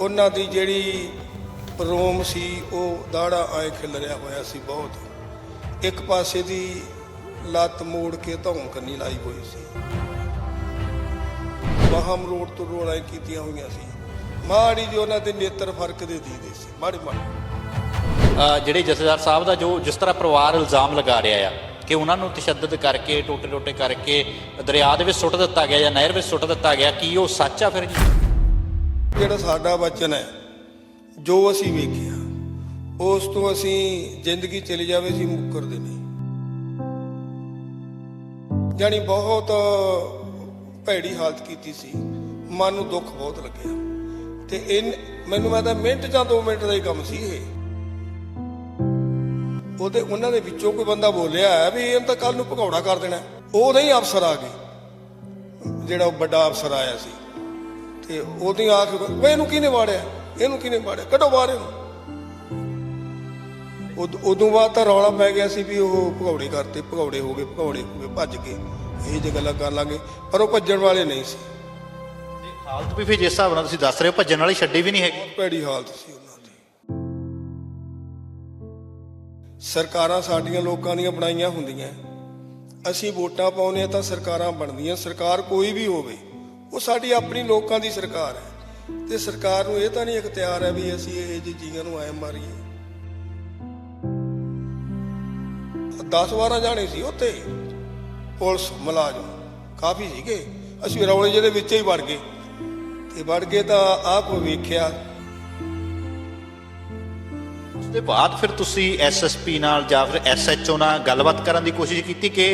ਉਹਨਾਂ ਦੀ ਜਿਹੜੀ ਰੋਮ ਸੀ, ਉਹ ਦਾੜਾ ਆਏ ਖਿਲਰਿਆ ਹੋਇਆ ਸੀ ਬਹੁਤ। ਇੱਕ ਪਾਸੇ ਦੀ ਲੱਤ ਮੋੜ ਕੇ ਧੌਣ ਕੰਨੀ ਲਾਈ ਹੋਈ ਸੀ। ਬਾਹਮ ਰੋਡ ਤੋਂ ਰੋੜਾਂ ਕੀਤੀਆਂ ਹੋਈਆਂ ਸੀ। ਮਾੜੀ ਜੋ ਉਹਨਾਂ ਦੇ ਨੇਤਰ ਫ਼ਰਕ ਦੇ ਦੀਦੇ ਸੀ। ਮਾੜੀ ਮਾੜੀ। ਜਿਹੜੇ ਜਥੇਦਾਰ ਸਾਹਿਬ ਦਾ ਜੋ ਜਿਸ ਤਰ੍ਹਾਂ ਪਰਿਵਾਰ ਇਲਜ਼ਾਮ ਲਗਾ ਰਿਹਾ ਆ ਕਿ ਉਹਨਾਂ ਨੂੰ ਤਸ਼ੱਦਦ ਕਰਕੇ ਟੋਟੇ ਟੋਟੇ ਕਰਕੇ ਦਰਿਆ ਦੇ ਵਿੱਚ ਸੁੱਟ ਦਿੱਤਾ ਗਿਆ ਜਾਂ ਨਹਿਰ ਵਿੱਚ ਸੁੱਟ ਦਿੱਤਾ ਗਿਆ, ਕੀ ਉਹ ਸੱਚ ਆ ਫਿਰ ਜੀ? ਜਿਹੜਾ ਸਾਡਾ ਵਚਨ ਹੈ, ਜੋ ਅਸੀਂ ਵੇਖਿਆ, ਉਸ ਤੋਂ ਅਸੀਂ ਜ਼ਿੰਦਗੀ ਚਲੀ ਜਾਵੇ, ਅਸੀਂ ਮੁੱਕਰਦੇ ਨਹੀਂ। ਜਾਣੀ ਬਹੁਤ ਭੈੜੀ ਹਾਲਤ ਕੀਤੀ ਸੀ। ਮਨ ਨੂੰ ਦੁੱਖ ਬਹੁਤ ਲੱਗਿਆ। ਤੇ ਇਹ ਮੈਨੂੰ ਮੈਂ ਤਾਂ ਮਿੰਟ ਜਾਂ 2 ਮਿੰਟ ਦਾ ਹੀ ਕੰਮ ਸੀ ਇਹ। ਉਹਦੇ, ਉਹਨਾਂ ਦੇ ਵਿੱਚੋਂ ਕੋਈ ਬੰਦਾ ਬੋਲਿਆ ਹੈ ਵੀ ਇਹਨੂੰ ਤਾਂ ਕੱਲ ਨੂੰ ਭਗੌੜਾ ਕਰ ਦੇਣਾ। ਉਹ ਨਹੀਂ ਅਫਸਰ ਆ ਗਏ। ਜਿਹੜਾ ਉਹ ਵੱਡਾ ਅਫਸਰ ਆਇਆ ਸੀ। ਤੇ ਉਹਦੀ ਆ ਕੇ ਵੇ ਇਹਨੂੰ ਕਿਹਨੇ ਵਾੜਿਆ? ਇਹਨੂੰ ਕਿਹਨੇ ਵਾੜਿਆ? ਕੱਢੋ ਬਾਹਰ ਇਹਨੂੰ। ਉਦ- ਬਾਅਦ ਤਾਂ ਰੌਲਾ ਪੈ ਗਿਆ ਸੀ ਵੀ ਉਹ ਭਗੌੜੇ ਕਰਤੇ ਭਗੌੜੇ ਹੋ ਗਏ ਭਗੌੜੇ ਹੋ ਗਏ ਭੱਜ ਗਏ। ਇਹ ਜੇ ਗੱਲਾਂ ਕਰਨ ਲੱਗੇ ਪਰ ਉਹ ਭੱਜਣ ਵਾਲੇ ਨਹੀਂ ਸੀ। ਹਾਲਤ ਵੀ ਫਿਰ ਜਿਸ ਹਿਸਾਬ ਨਾਲ ਤੁਸੀਂ ਦੱਸ ਰਹੇ ਹੋ ਭੱਜਣ ਵਾਲੀ ਛੱਡੀ ਵੀ ਨਹੀਂ ਹੈਗੀ। ਭੈੜੀ ਹਾਲਤ ਸੀ ਉਹਨਾਂ ਦੀ। ਸਰਕਾਰਾਂ ਸਾਡੀਆਂ ਲੋਕਾਂ ਦੀਆਂ ਬਣਾਈਆਂ ਹੁੰਦੀਆਂ। ਅਸੀਂ ਵੋਟਾਂ ਪਾਉਂਦੇ ਹਾਂ ਤਾਂ ਸਰਕਾਰਾਂ ਬਣਦੀਆਂ। ਸਰਕਾਰ ਕੋਈ ਵੀ ਹੋਵੇ ਉਹ ਸਾਡੀ ਆਪਣੀ ਲੋਕਾਂ ਦੀ ਸਰਕਾਰ ਹੈ। ਤੇ ਸਰਕਾਰ ਨੂੰ ਇਹ ਤਾਂ ਨਹੀਂ ਇਖਤਿਆਰ ਹੈ ਵੀ ਅਸੀਂ ਇਹ ਜਿਹੇ ਜੀਆਂ ਨੂੰ ਐ ਮਾਰੀਏ। 10 12 ਜਾਣੇ ਸੀ ਉੱਥੇ। ਪੁਲਿਸ, ਮੁਲਾਜ਼ਮ ਕਾਫੀ ਸੀਗੇ। ਅਸੀਂ ਰੌਲੇ ਜਿਹਦੇ ਵਿੱਚ ਹੀ ਵੜ ਗਏ। ਤੇ ਵੜ ਗਏ ਤਾਂ ਆਪ ਵੇਖਿਆ ਦੇ ਬਾਅਦ ਫਿਰ ਤੁਸੀਂ ਐਸਐਸਪੀ ਨਾਲ ਜਾਂ ਫਿਰ ਐਸਐਚਓ ਨਾਲ ਗੱਲਬਾਤ ਕਰਨ ਦੀ ਕੋਸ਼ਿਸ਼ ਕੀਤੀ ਕਿ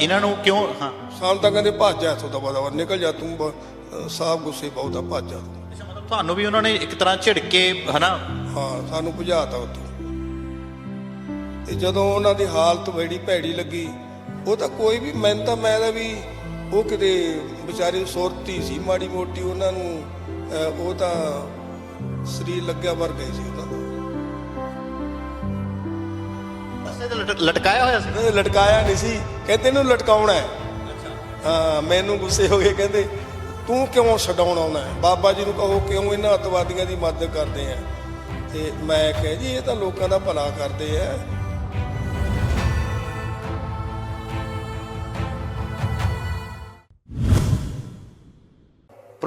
ਇਹਨਾਂ ਨੂੰ ਕਿਉਂ ਹਾਂ। ਸਾਨੂੰ ਤਾਂ ਕਹਿੰਦੇ ਭੱਜ ਜਾ ਇੱਥੋਂ ਦਬਾ ਦਬਾ ਨਿਕਲ ਜਾ ਤੂੰ ਸਾਹਬ ਗੁੱਸੇ ਬਹੁਤ ਭੱਜ ਜਾ ਤੂੰ। ਅੱਛਾ, ਮਤਲਬ ਤੁਹਾਨੂੰ ਵੀ ਉਹਨਾਂ ਨੇ ਇੱਕ ਤਰ੍ਹਾਂ ਝਿੜਕ ਹਨਾ? ਹਾਂ ਸਾਨੂੰ ਭਜਾਤਾ ਉੱਥੋਂ। ਤੇ ਜਦੋਂ ਉਹਨਾਂ ਦੀ ਹਾਲਤ ਬੜੀ ਭੈੜੀ ਲੱਗੀ ਉਹ ਤਾਂ ਕੋਈ ਵੀ ਮੈਂ ਤਾਂ ਮੈਂ ਤਾਂ ਵੀ ਉਹ ਕਿਤੇ ਵਿਚਾਰੀ ਸੁਰਤੀ ਸੀ ਮਾੜੀ ਮੋਟੀ ਉਹਨਾਂ ਨੂੰ ਉਹ ਤਾਂ ਸਰੀਰ ਲੱਗਿਆ ਵਰ ਗਏ ਸੀ। ਪਾਸੇ ਤੇ ਲਟ- ਲਟਕਾਇਆ ਹੋਇਆ ਸੀ? ਇਹ ਲਟਕਾਇਆ ਨਹੀਂ ਸੀ। ਕਹਿੰਦੇ ਇਹਨੂੰ ਲਟਕਾਉਣਾ ਹੈ। ਹਾਂ ਮੈਨੂੰ ਗੁੱਸੇ ਹੋ ਗਏ। ਕਹਿੰਦੇ ਤੂੰ ਕਿਉਂ ਛਡਾਉਣ ਆਉਣਾ ਹੈ? ਬਾਬਾ ਜੀ ਨੂੰ ਕਹੋ ਕਿਉਂ ਇਹਨਾਂ ਅਤਵਾਦੀਆਂ ਦੀ ਮਦਦ ਕਰਦੇ ਆ ਤੇ ਮੈਂ ਕਹੇ ਜੀ ਇਹ ਤਾਂ ਲੋਕਾਂ ਦਾ ਭਲਾ ਕਰਦੇ ਆ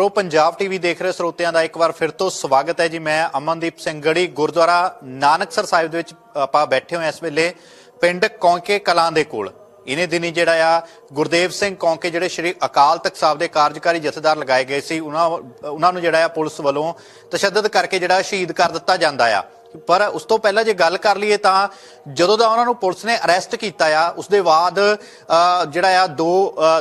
ਪ੍ਰੋ ਪੰਜਾਬ ਟੀਵੀ ਦੇਖ ਰਹੇ ਸਰੋਤਿਆਂ ਦਾ ਇੱਕ ਵਾਰ ਫਿਰ ਤੋਂ ਸਵਾਗਤ ਹੈ ਜੀ। ਮੈਂ ਅਮਨਦੀਪ ਸਿੰਘ ਗੜੀ, ਗੁਰਦੁਆਰਾ ਨਾਨਕਸਰ ਸਾਹਿਬ ਦੇ ਵਿੱਚ ਆਪਾਂ ਬੈਠੇ ਹੋਏ ਇਸ ਵੇਲੇ ਪਿੰਡ ਕੌਂਕੇ ਕਲਾਂ ਦੇ ਕੋਲ। ਇਹਨੇ ਦਿਨੀ ਜਿਹੜਾ ਆ, ਗੁਰਦੇਵ ਸਿੰਘ ਕੌਂਕੇ ਜਿਹੜੇ ਸ਼੍ਰੀ ਅਕਾਲ ਤਖਤ ਸਾਹਿਬ ਦੇ ਕਾਰਜਕਾਰੀ ਜਥੇਦਾਰ ਲਗਾਏ ਗਏ ਸੀ, ਉਹਨਾਂ ਉਹਨਾਂ ਨੂੰ ਜਿਹੜਾ ਆ ਪੁਲਿਸ ਵੱਲੋਂ ਤਸ਼ੱਦਦ ਕਰਕੇ ਜਿਹੜਾ ਸ਼ਹੀਦ ਕਰ ਦਿੱਤਾ ਜਾਂਦਾ ਆ। ਪਰ ਉਸ ਤੋਂ ਪਹਿਲਾਂ ਜੇ ਗੱਲ ਕਰ ਲਈਏ ਤਾਂ ਜਦੋਂ ਦਾ ਉਹਨਾਂ ਨੂੰ ਪੁਲਿਸ ਨੇ ਅਰੈਸਟ ਕੀਤਾ ਆ, ਉਸ ਦੇ ਬਾਅਦ ਜਿਹੜਾ ਆ 2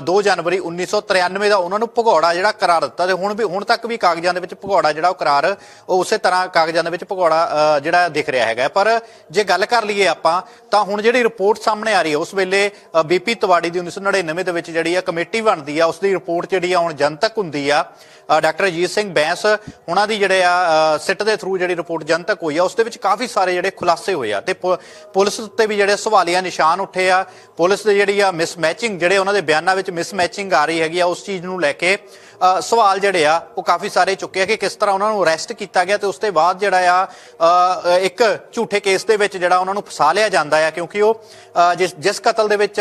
2 ਜਨਵਰੀ 1993 ਦਾ ਉਹਨਾਂ ਨੂੰ ਭਗੌੜਾ ਜਿਹੜਾ ਕਰਾਰ ਦਿੱਤਾ ਤੇ ਹੁਣ ਵੀ, ਹੁਣ ਤੱਕ ਵੀ ਕਾਗਜ਼ਾਂ ਦੇ ਵਿੱਚ ਭਗੌੜਾ ਜਿਹੜਾ ਉਹ ਕਰਾਰ, ਉਹ ਉਸੇ ਤਰ੍ਹਾਂ ਕਾਗਜ਼ਾਂ ਦੇ ਵਿੱਚ ਭਗੌੜਾ ਜਿਹੜਾ ਦਿਖ ਰਿਹਾ ਹੈਗਾ। ਪਰ ਜੇ ਗੱਲ ਕਰ ਲਈਏ ਆਪਾਂ, ਤਾਂ ਹੁਣ ਜਿਹੜੀ ਰਿਪੋਰਟ ਸਾਹਮਣੇ ਆ ਰਹੀ ਹੈ, ਉਸ ਵੇਲੇ ਬੀਪੀ ਤਿਵਾੜੀ ਦੀ 1999 ਦੇ ਵਿੱਚ ਜਿਹੜੀ ਆ ਕਮੇਟੀ ਬਣਦੀ ਆ, ਉਸ ਦੀ ਰਿਪੋਰਟ ਜਿਹੜੀ ਆ ਹੁਣ ਜਨਤਕ ਹੁੰਦੀ ਆ ਡਾਕਟਰ ਅਜੀਤ ਸਿੰਘ ਬੈਂਸ, ਉਹਨਾਂ ਦੀ ਜਿਹੜੇ ਆ ਸਿੱਟ ਦੇ ਥਰੂ ਜਿਹੜੀ ਰਿਪੋਰਟ ਜਨਤਕ ਹੋਈ ਆ, ਉਸ ਦੇ ਵਿੱਚ ਕਾਫੀ ਸਾਰੇ ਜਿਹੜੇ ਖੁਲਾਸੇ ਹੋਏ ਆ ਤੇ ਪੁਲਿਸ ਉੱਤੇ ਵੀ ਜਿਹੜੇ ਸਵਾਲੀਆ ਨਿਸ਼ਾਨ ਉੱਠੇ ਆ। ਪੁਲਿਸ ਦੇ ਜਿਹੜੀ ਆ ਮਿਸਮੈਚਿੰਗ ਜਿਹੜੇ ਉਹਨਾਂ ਦੇ ਬਿਆਨਾਂ ਵਿੱਚ ਮਿਸਮੈਚਿੰਗ ਆ ਰਹੀ ਹੈਗੀ ਆ, ਉਸ ਚੀਜ਼ ਨੂੰ ਲੈ ਕੇ ਸਵਾਲ ਜਿਹੜੇ ਆ, ਉਹ ਕਾਫੀ ਸਾਰੇ ਚੁੱਕੇ ਆ ਕਿ ਕਿਸ ਤਰ੍ਹਾਂ ਉਹਨਾਂ ਨੂੰ ਅਰੈਸਟ ਕੀਤਾ ਗਿਆ ਤੇ ਉਸ ਤੋਂ ਬਾਅਦ ਜਿਹੜਾ ਆ ਇੱਕ ਝੂਠੇ ਕੇਸ ਦੇ ਵਿੱਚ ਜਿਹੜਾ ਉਹਨਾਂ ਨੂੰ ਫਸਾ ਲਿਆ ਜਾਂਦਾ ਆ, ਕਿਉਂਕਿ ਉਹ ਜਿਸ ਜਿਸ ਕਤਲ ਦੇ ਵਿੱਚ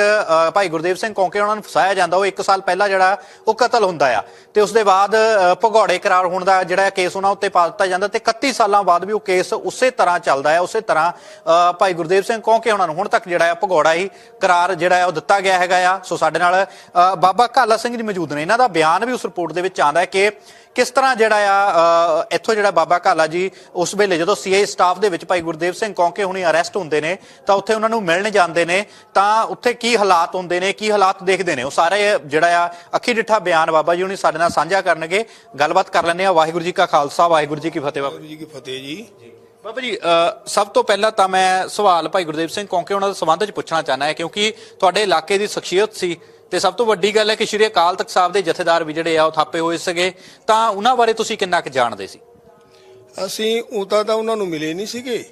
ਭਾਈ ਗੁਰਦੇਵ ਸਿੰਘ ਕੌਂਕੇ ਉਹਨਾਂ ਨੂੰ ਫਸਾਇਆ ਜਾਂਦਾ, ਉਹ 1 ਸਾਲ ਪਹਿਲਾਂ ਜਿਹੜਾ, ਉਹ ਕਤਲ ਹੁੰਦਾ ਆ। ਤੇ ਉਸ ਦੇ ਬਾਅਦ ਭਗੌੜੇ ਕਰਾਰ ਹੋਣ ਦਾ ਜਿਹੜਾ ਕੇਸ ਉਹਨਾਂ ਉੱਤੇ ਪਾ ਦਿੱਤਾ ਜਾਂਦਾ ਤੇ 31 ਸਾਲਾਂ ਬਾਅਦ ਵੀ ਉਹ ਕੇਸ ਉਸੇ ਤਰ੍ਹਾਂ ਚੱਲਦਾ ਹੈ ਉਸੇ ਤਰ੍ਹਾਂ ਭਾਈ ਗੁਰਦੇਵ ਸਿੰਘ ਕੌਂਕੇ ਉਹਨਾਂ ਨੂੰ ਹੁਣ ਤੱਕ ਜਿਹੜਾ ਆ, ਭਗੌੜਾ ਹੀ ਕਰਾਰ ਜਿਹੜਾ ਹੈ ਉਹ ਦਿੱਤਾ ਗਿਆ ਹੈਗਾ ਆ। ਸੋ ਸਾਡੇ ਨਾਲ ਬਾਬਾ ਕਾਲਾ ਸਿੰਘ ਜੀ ਮੌਜੂਦ ਨੇ, ਇਹਨਾਂ ਦਾ ਬਿਆਨ ਵੀ ਉਸ ਰਿਪੋਰਟ ਦੇ ਵਿੱਚ ਆਉਂਦਾ ਹੈ ਕਿ ਕਿਸ ਤਰ੍ਹਾਂ ਜਿਹੜਾ ਆ ਇੱਥੋਂ ਜਿਹੜਾ ਬਾਬਾ ਕਾਲਾ ਜੀ ਉਸ ਵੇਲੇ ਜਦੋਂ ਸੀਆਈ ਸਟਾਫ ਦੇ ਵਿੱਚ ਭਾਈ ਗੁਰਦੇਵ ਸਿੰਘ ਕੌਂਕੇ ਹੁਣੀ ਅਰੈਸਟ ਹੁੰਦੇ ਨੇ ਤਾਂ ਉੱਥੇ ਉਹਨਾਂ ਨੂੰ ਮਿਲਣ ਜਾਂਦੇ ਨੇ ਤਾਂ ਉੱਥੇ ਕੀ ਹਾਲਾਤ ਹੁੰਦੇ ਨੇ ਕੀ ਹਾਲਾਤ ਦੇਖਦੇ ਨੇ? ਉਹ ਸਾਰੇ ਜਿਹੜਾ ਆ ਅੱਖੀ ਡਿੱਠਾ ਬਿਆਨ ਬਾਬਾ ਜੀ ਹੁਣੀ ਸਾਡੇ ਨਾਲ ਸਾਂਝਾ ਕਰਨਗੇ। ਗੱਲਬਾਤ ਕਰ ਲੈਂਦੇ ਆ ਵਾਹਿਗੁਰੂ ਜੀ ਕਾ ਖਾਲਸਾ ਵਾਹਿਗੁਰੂ ਜੀ ਕੀ ਫਤਿਹ ਬਾਬਾ। ਵਾਹਿਗੁਰੂ ਜੀ ਕੀ ਫਤਿਹ ਜੀ। ਬਾਬਾ ਜੀ ਸਭ ਤੋਂ ਪਹਿਲਾਂ ਤਾਂ ਮੈਂ ਸਵਾਲ ਭਾਈ ਗੁਰਦੇਵ ਸਿੰਘ ਕੌਂਕੇ ਉਹਨਾਂ ਦੇ ਸੰਬੰਧ ਵਿੱਚ ਪੁੱਛਣਾ ਚਾਹਨਾ ਹੈ ਕਿਉਂਕਿ ਤੁਹਾਡੇ ਇਲਾਕੇ ਦੀ ਸ਼ਖਸੀਅਤ ਸੀ। ਤੇ ਸਭ ਤੋਂ ਵੱਡੀ ਗੱਲ ਹੈ ਕਿ ਸ਼੍ਰੀ ਅਕਾਲ ਤਖਤ ਸਾਹਿਬ ਦੇ ਜਥੇਦਾਰ ਵੀ ਜਿਹੜੇ ਆ ਉਹ ਥਾਪੇ ਹੋਏ ਸੀਗੇ, ਤਾਂ ਉਹਨਾਂ ਬਾਰੇ ਤੁਸੀਂ ਕਿੰਨਾ ਕੁ ਜਾਣਦੇ ਸੀ? ਅਸੀਂ ਉਦਾਂ ਤਾਂ ਉਹਨਾਂ ਨੂੰ ਮਿਲੇ ਨਹੀਂ ਸੀਗੇ,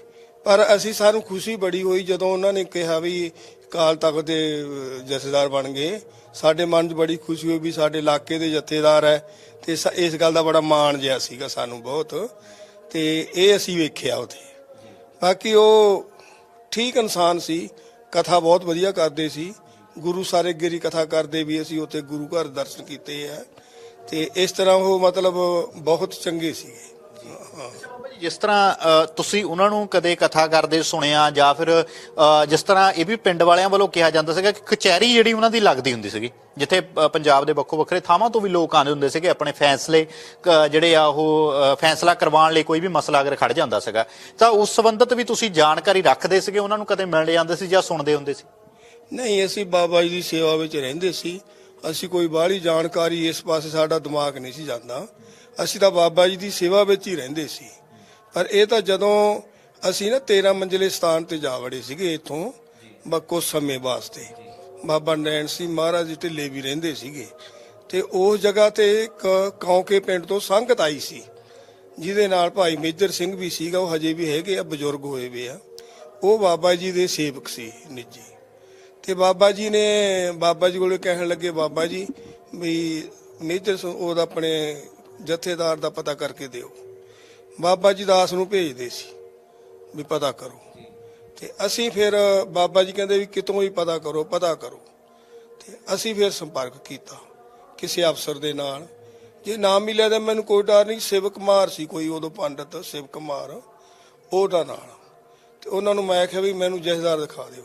ਪਰ ਅਸੀਂ ਸਾਨੂੰ ਖੁਸ਼ੀ ਬੜੀ ਹੋਈ ਜਦੋਂ ਉਹਨਾਂ ਨੇ ਕਿਹਾ ਵੀ ਕਾਲ ਤਖਤ ਦੇ ਜਥੇਦਾਰ ਬਣ ਗਏ। ਸਾਡੇ ਮਨ 'ਚ ਬੜੀ ਖੁਸ਼ੀ ਹੋਈ ਵੀ ਸਾਡੇ ਇਲਾਕੇ ਦੇ ਜਥੇਦਾਰ ਹੈ ਤੇ ਇਸ ਗੱਲ ਦਾ ਬੜਾ ਮਾਣ ਜਿਹਾ ਸੀਗਾ ਸਾਨੂੰ ਬਹੁਤ ਤੇ ਇਹ ਅਸੀਂ ਵੇਖਿਆ ਉਥੇ। ਬਾਕੀ ਉਹ ਠੀਕ ਇਨਸਾਨ ਸੀ, ਕਥਾ ਬਹੁਤ ਵਧੀਆ ਕਰਦੇ ਸੀ ਗੁਰੂ ਸਾਰੇ ਗਿਰੀ ਕਥਾ ਕਰਦੇ ਵੀ ਅਸੀਂ ਉੱਥੇ ਗੁਰੂ ਘਰ ਦਰਸ਼ਨ ਕੀਤੇ ਆ। ਤੇ ਇਸ ਤਰ੍ਹਾਂ ਉਹ ਮਤਲਬ ਬਹੁਤ ਚੰਗੇ ਸੀਗੇ। ਜਿਸ ਤਰ੍ਹਾਂ ਤੁਸੀਂ ਉਹਨਾਂ ਨੂੰ ਕਦੇ ਕਥਾ ਕਰਦੇ ਸੁਣਿਆ ਜਾਂ ਫਿਰ ਜਿਸ ਤਰ੍ਹਾਂ ਇਹ ਵੀ ਪਿੰਡ ਵਾਲਿਆਂ ਵੱਲੋਂ ਕਿਹਾ ਜਾਂਦਾ ਸੀਗਾ ਕਿ ਕਚਹਿਰੀ ਜਿਹੜੀ ਉਹਨਾਂ ਦੀ ਲੱਗਦੀ ਹੁੰਦੀ ਸੀਗੀ, ਜਿੱਥੇ ਪੰਜਾਬ ਦੇ ਵੱਖੋ ਵੱਖਰੇ ਥਾਵਾਂ ਤੋਂ ਵੀ ਲੋਕ ਆਉਂਦੇ ਹੁੰਦੇ ਸੀਗੇ, ਆਪਣੇ ਫੈਸਲੇ ਜਿਹੜੇ ਆ ਉਹ ਫੈਸਲਾ ਕਰਵਾਉਣ ਲਈ ਕੋਈ ਵੀ ਮਸਲਾ ਅਗਰ ਖੜ ਜਾਂਦਾ ਸੀਗਾ, ਤਾਂ ਉਸ ਸੰਬੰਧਤ ਵੀ ਤੁਸੀਂ ਜਾਣਕਾਰੀ ਰੱਖਦੇ ਸੀਗੇ, ਉਹਨਾਂ ਨੂੰ ਕਦੇ ਮਿਲ ਜਾਂਦੇ ਸੀ ਜਾਂ ਸੁਣਦੇ ਹੁੰਦੇ ਸੀ? ਨਹੀਂ, ਅਸੀਂ ਬਾਬਾ ਜੀ ਦੀ ਸੇਵਾ ਵਿੱਚ ਰਹਿੰਦੇ ਸੀ। ਅਸੀਂ ਕੋਈ ਬਾਹਲੀ ਜਾਣਕਾਰੀ ਇਸ ਪਾਸੇ ਸਾਡਾ ਦਿਮਾਗ ਨਹੀਂ ਸੀ ਜਾਂਦਾ। ਅਸੀਂ ਤਾਂ ਬਾਬਾ ਜੀ ਦੀ ਸੇਵਾ ਵਿੱਚ ਹੀ ਰਹਿੰਦੇ ਸੀ। ਪਰ ਇਹ ਤਾਂ ਜਦੋਂ ਅਸੀਂ ਨਾ 13 ਮੰਜ਼ਲੇ ਸਥਾਨ ਤੇ ਜਾ ਵੜੇ ਸੀਗੇ ਇੱਥੋਂ ਬੱਕੋ ਸਮੇਂ ਵਾਸਤੇ। ਬਾਬਾ ਨੈਣ ਸਿੰਘ ਮਹਾਰਾਜ ਜੀ ਢਿੱਲੇ ਵੀ ਰਹਿੰਦੇ ਸੀਗੇ। ਤੇ ਉਸ ਜਗ੍ਹਾ ਤੇ ਇੱਕ ਕੌਂਕੇ ਪਿੰਡ ਤੋਂ ਸੰਗਤ ਆਈ ਸੀ। ਜਿਹਦੇ ਨਾਲ ਭਾਈ ਮੇਜਰ ਸਿੰਘ ਵੀ ਸੀਗਾ, ਉਹ ਹਜੇ ਵੀ ਹੈਗੇ ਆ, ਬਜ਼ੁਰਗ ਹੋਏ ਵੇ ਆ। ਉਹ ਬਾਬਾ ਜੀ ਦੇ ਸੇਵਕ ਸੀ ਨਿੱਜੀ। ਤੇ ਬਾਬਾ ਜੀ ਨੇ ਬਾਬਾ ਜੀ ਕੋਲੇ ਕਹਿਣ ਲੱਗੇ, ਬਾਬਾ ਜੀ, ਵੀ ਮੇਜਰ ਸਿੰਘ ਉਹਦਾ ਆਪਣੇ ਜਥੇਦਾਰ ਦਾ ਪਤਾ ਕਰਕੇ ਦਿਓ। ਬਾਬਾ ਜੀ ਦਾਸ ਨੂੰ ਭੇਜਦੇ ਸੀ ਵੀ ਪਤਾ ਕਰੋ। ਤੇ ਅਸੀਂ ਫਿਰ ਬਾਬਾ ਜੀ ਕਹਿੰਦੇ ਵੀ ਕਿਤੋਂ ਹੀ ਪਤਾ ਕਰੋ ਪਤਾ ਕਰੋ। ਤੇ ਅਸੀਂ ਫਿਰ ਸੰਪਰਕ ਕੀਤਾ ਕਿਸੇ ਅਫਸਰ ਦੇ ਨਾਲ। ਜੇ ਨਾ ਮਿਲਿਆ ਤਾਂ ਮੈਨੂੰ ਕੋਈ ਡਰ ਨਹੀਂ, ਸ਼ਿਵ ਕੁਮਾਰ ਸੀ ਕੋਈ, ਉਦੋਂ ਪੰਡਤ ਸ਼ਿਵ ਕੁਮਾਰ, ਉਹਦਾ ਨਾਲ। ਤੇ ਉਹਨਾਂ ਨੂੰ ਮੈਂ ਕਿਹਾ ਵੀ ਮੈਨੂੰ ਜਥੇਦਾਰ ਦਿਖਾ ਦਿਓ।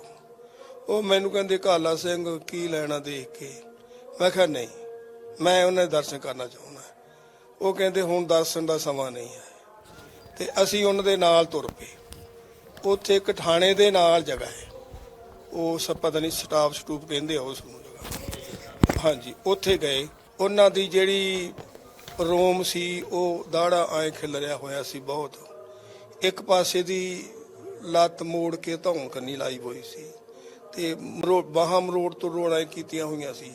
ਉਹ ਮੈਨੂੰ ਕਹਿੰਦੇ ਕਾਲਾ ਸਿੰਘ, ਕੀ ਲੈਣਾ ਦੇਖ ਕੇ? ਮੈਂ ਕਿਹਾ, ਨਹੀਂ, ਮੈਂ ਉਹਨਾਂ ਦੇ ਦਰਸ਼ਨ ਕਰਨਾ ਚਾਹੁੰਦਾ। ਉਹ ਕਹਿੰਦੇ, ਹੁਣ ਦਰਸ਼ਨ ਦਾ ਸਮਾਂ ਨਹੀਂ ਹੈ। ਤੇ ਅਸੀਂ ਉਹਨਾਂ ਦੇ ਨਾਲ ਤੁਰ ਪਏ। ਉੱਥੇ ਇੱਕ ਥਾਣੇ ਦੇ ਨਾਲ ਜਗ੍ਹਾ ਹੈ। ਉਹ ਸਭ ਪਤਾ ਨਹੀਂ, ਸਟਾਫ ਸਟੂਪ ਕਹਿੰਦੇ ਆ ਉਸ ਨੂੰ ਜਗ੍ਹਾ। ਹਾਂਜੀ, ਉੱਥੇ ਗਏ। ਉਹਨਾਂ ਦੀ ਜਿਹੜੀ ਰੋਮ ਸੀ, ਉਹ ਦਾੜਾ ਐ ਖਿਲਰਿਆ ਹੋਇਆ ਸੀ ਬਹੁਤ। ਇੱਕ ਪਾਸੇ ਦੀ ਲੱਤ ਮੋੜ ਕੇ ਧੌਣ ਕੰਨੀ ਲਾਈ ਹੋਈ ਸੀ। ਤੇ ਮਰੋ- ਬਾਹਾਂ ਮਰੋੜ ਤੋਂ ਰੋੜਾਂ ਕੀਤੀਆਂ ਹੋਈਆਂ ਸੀ।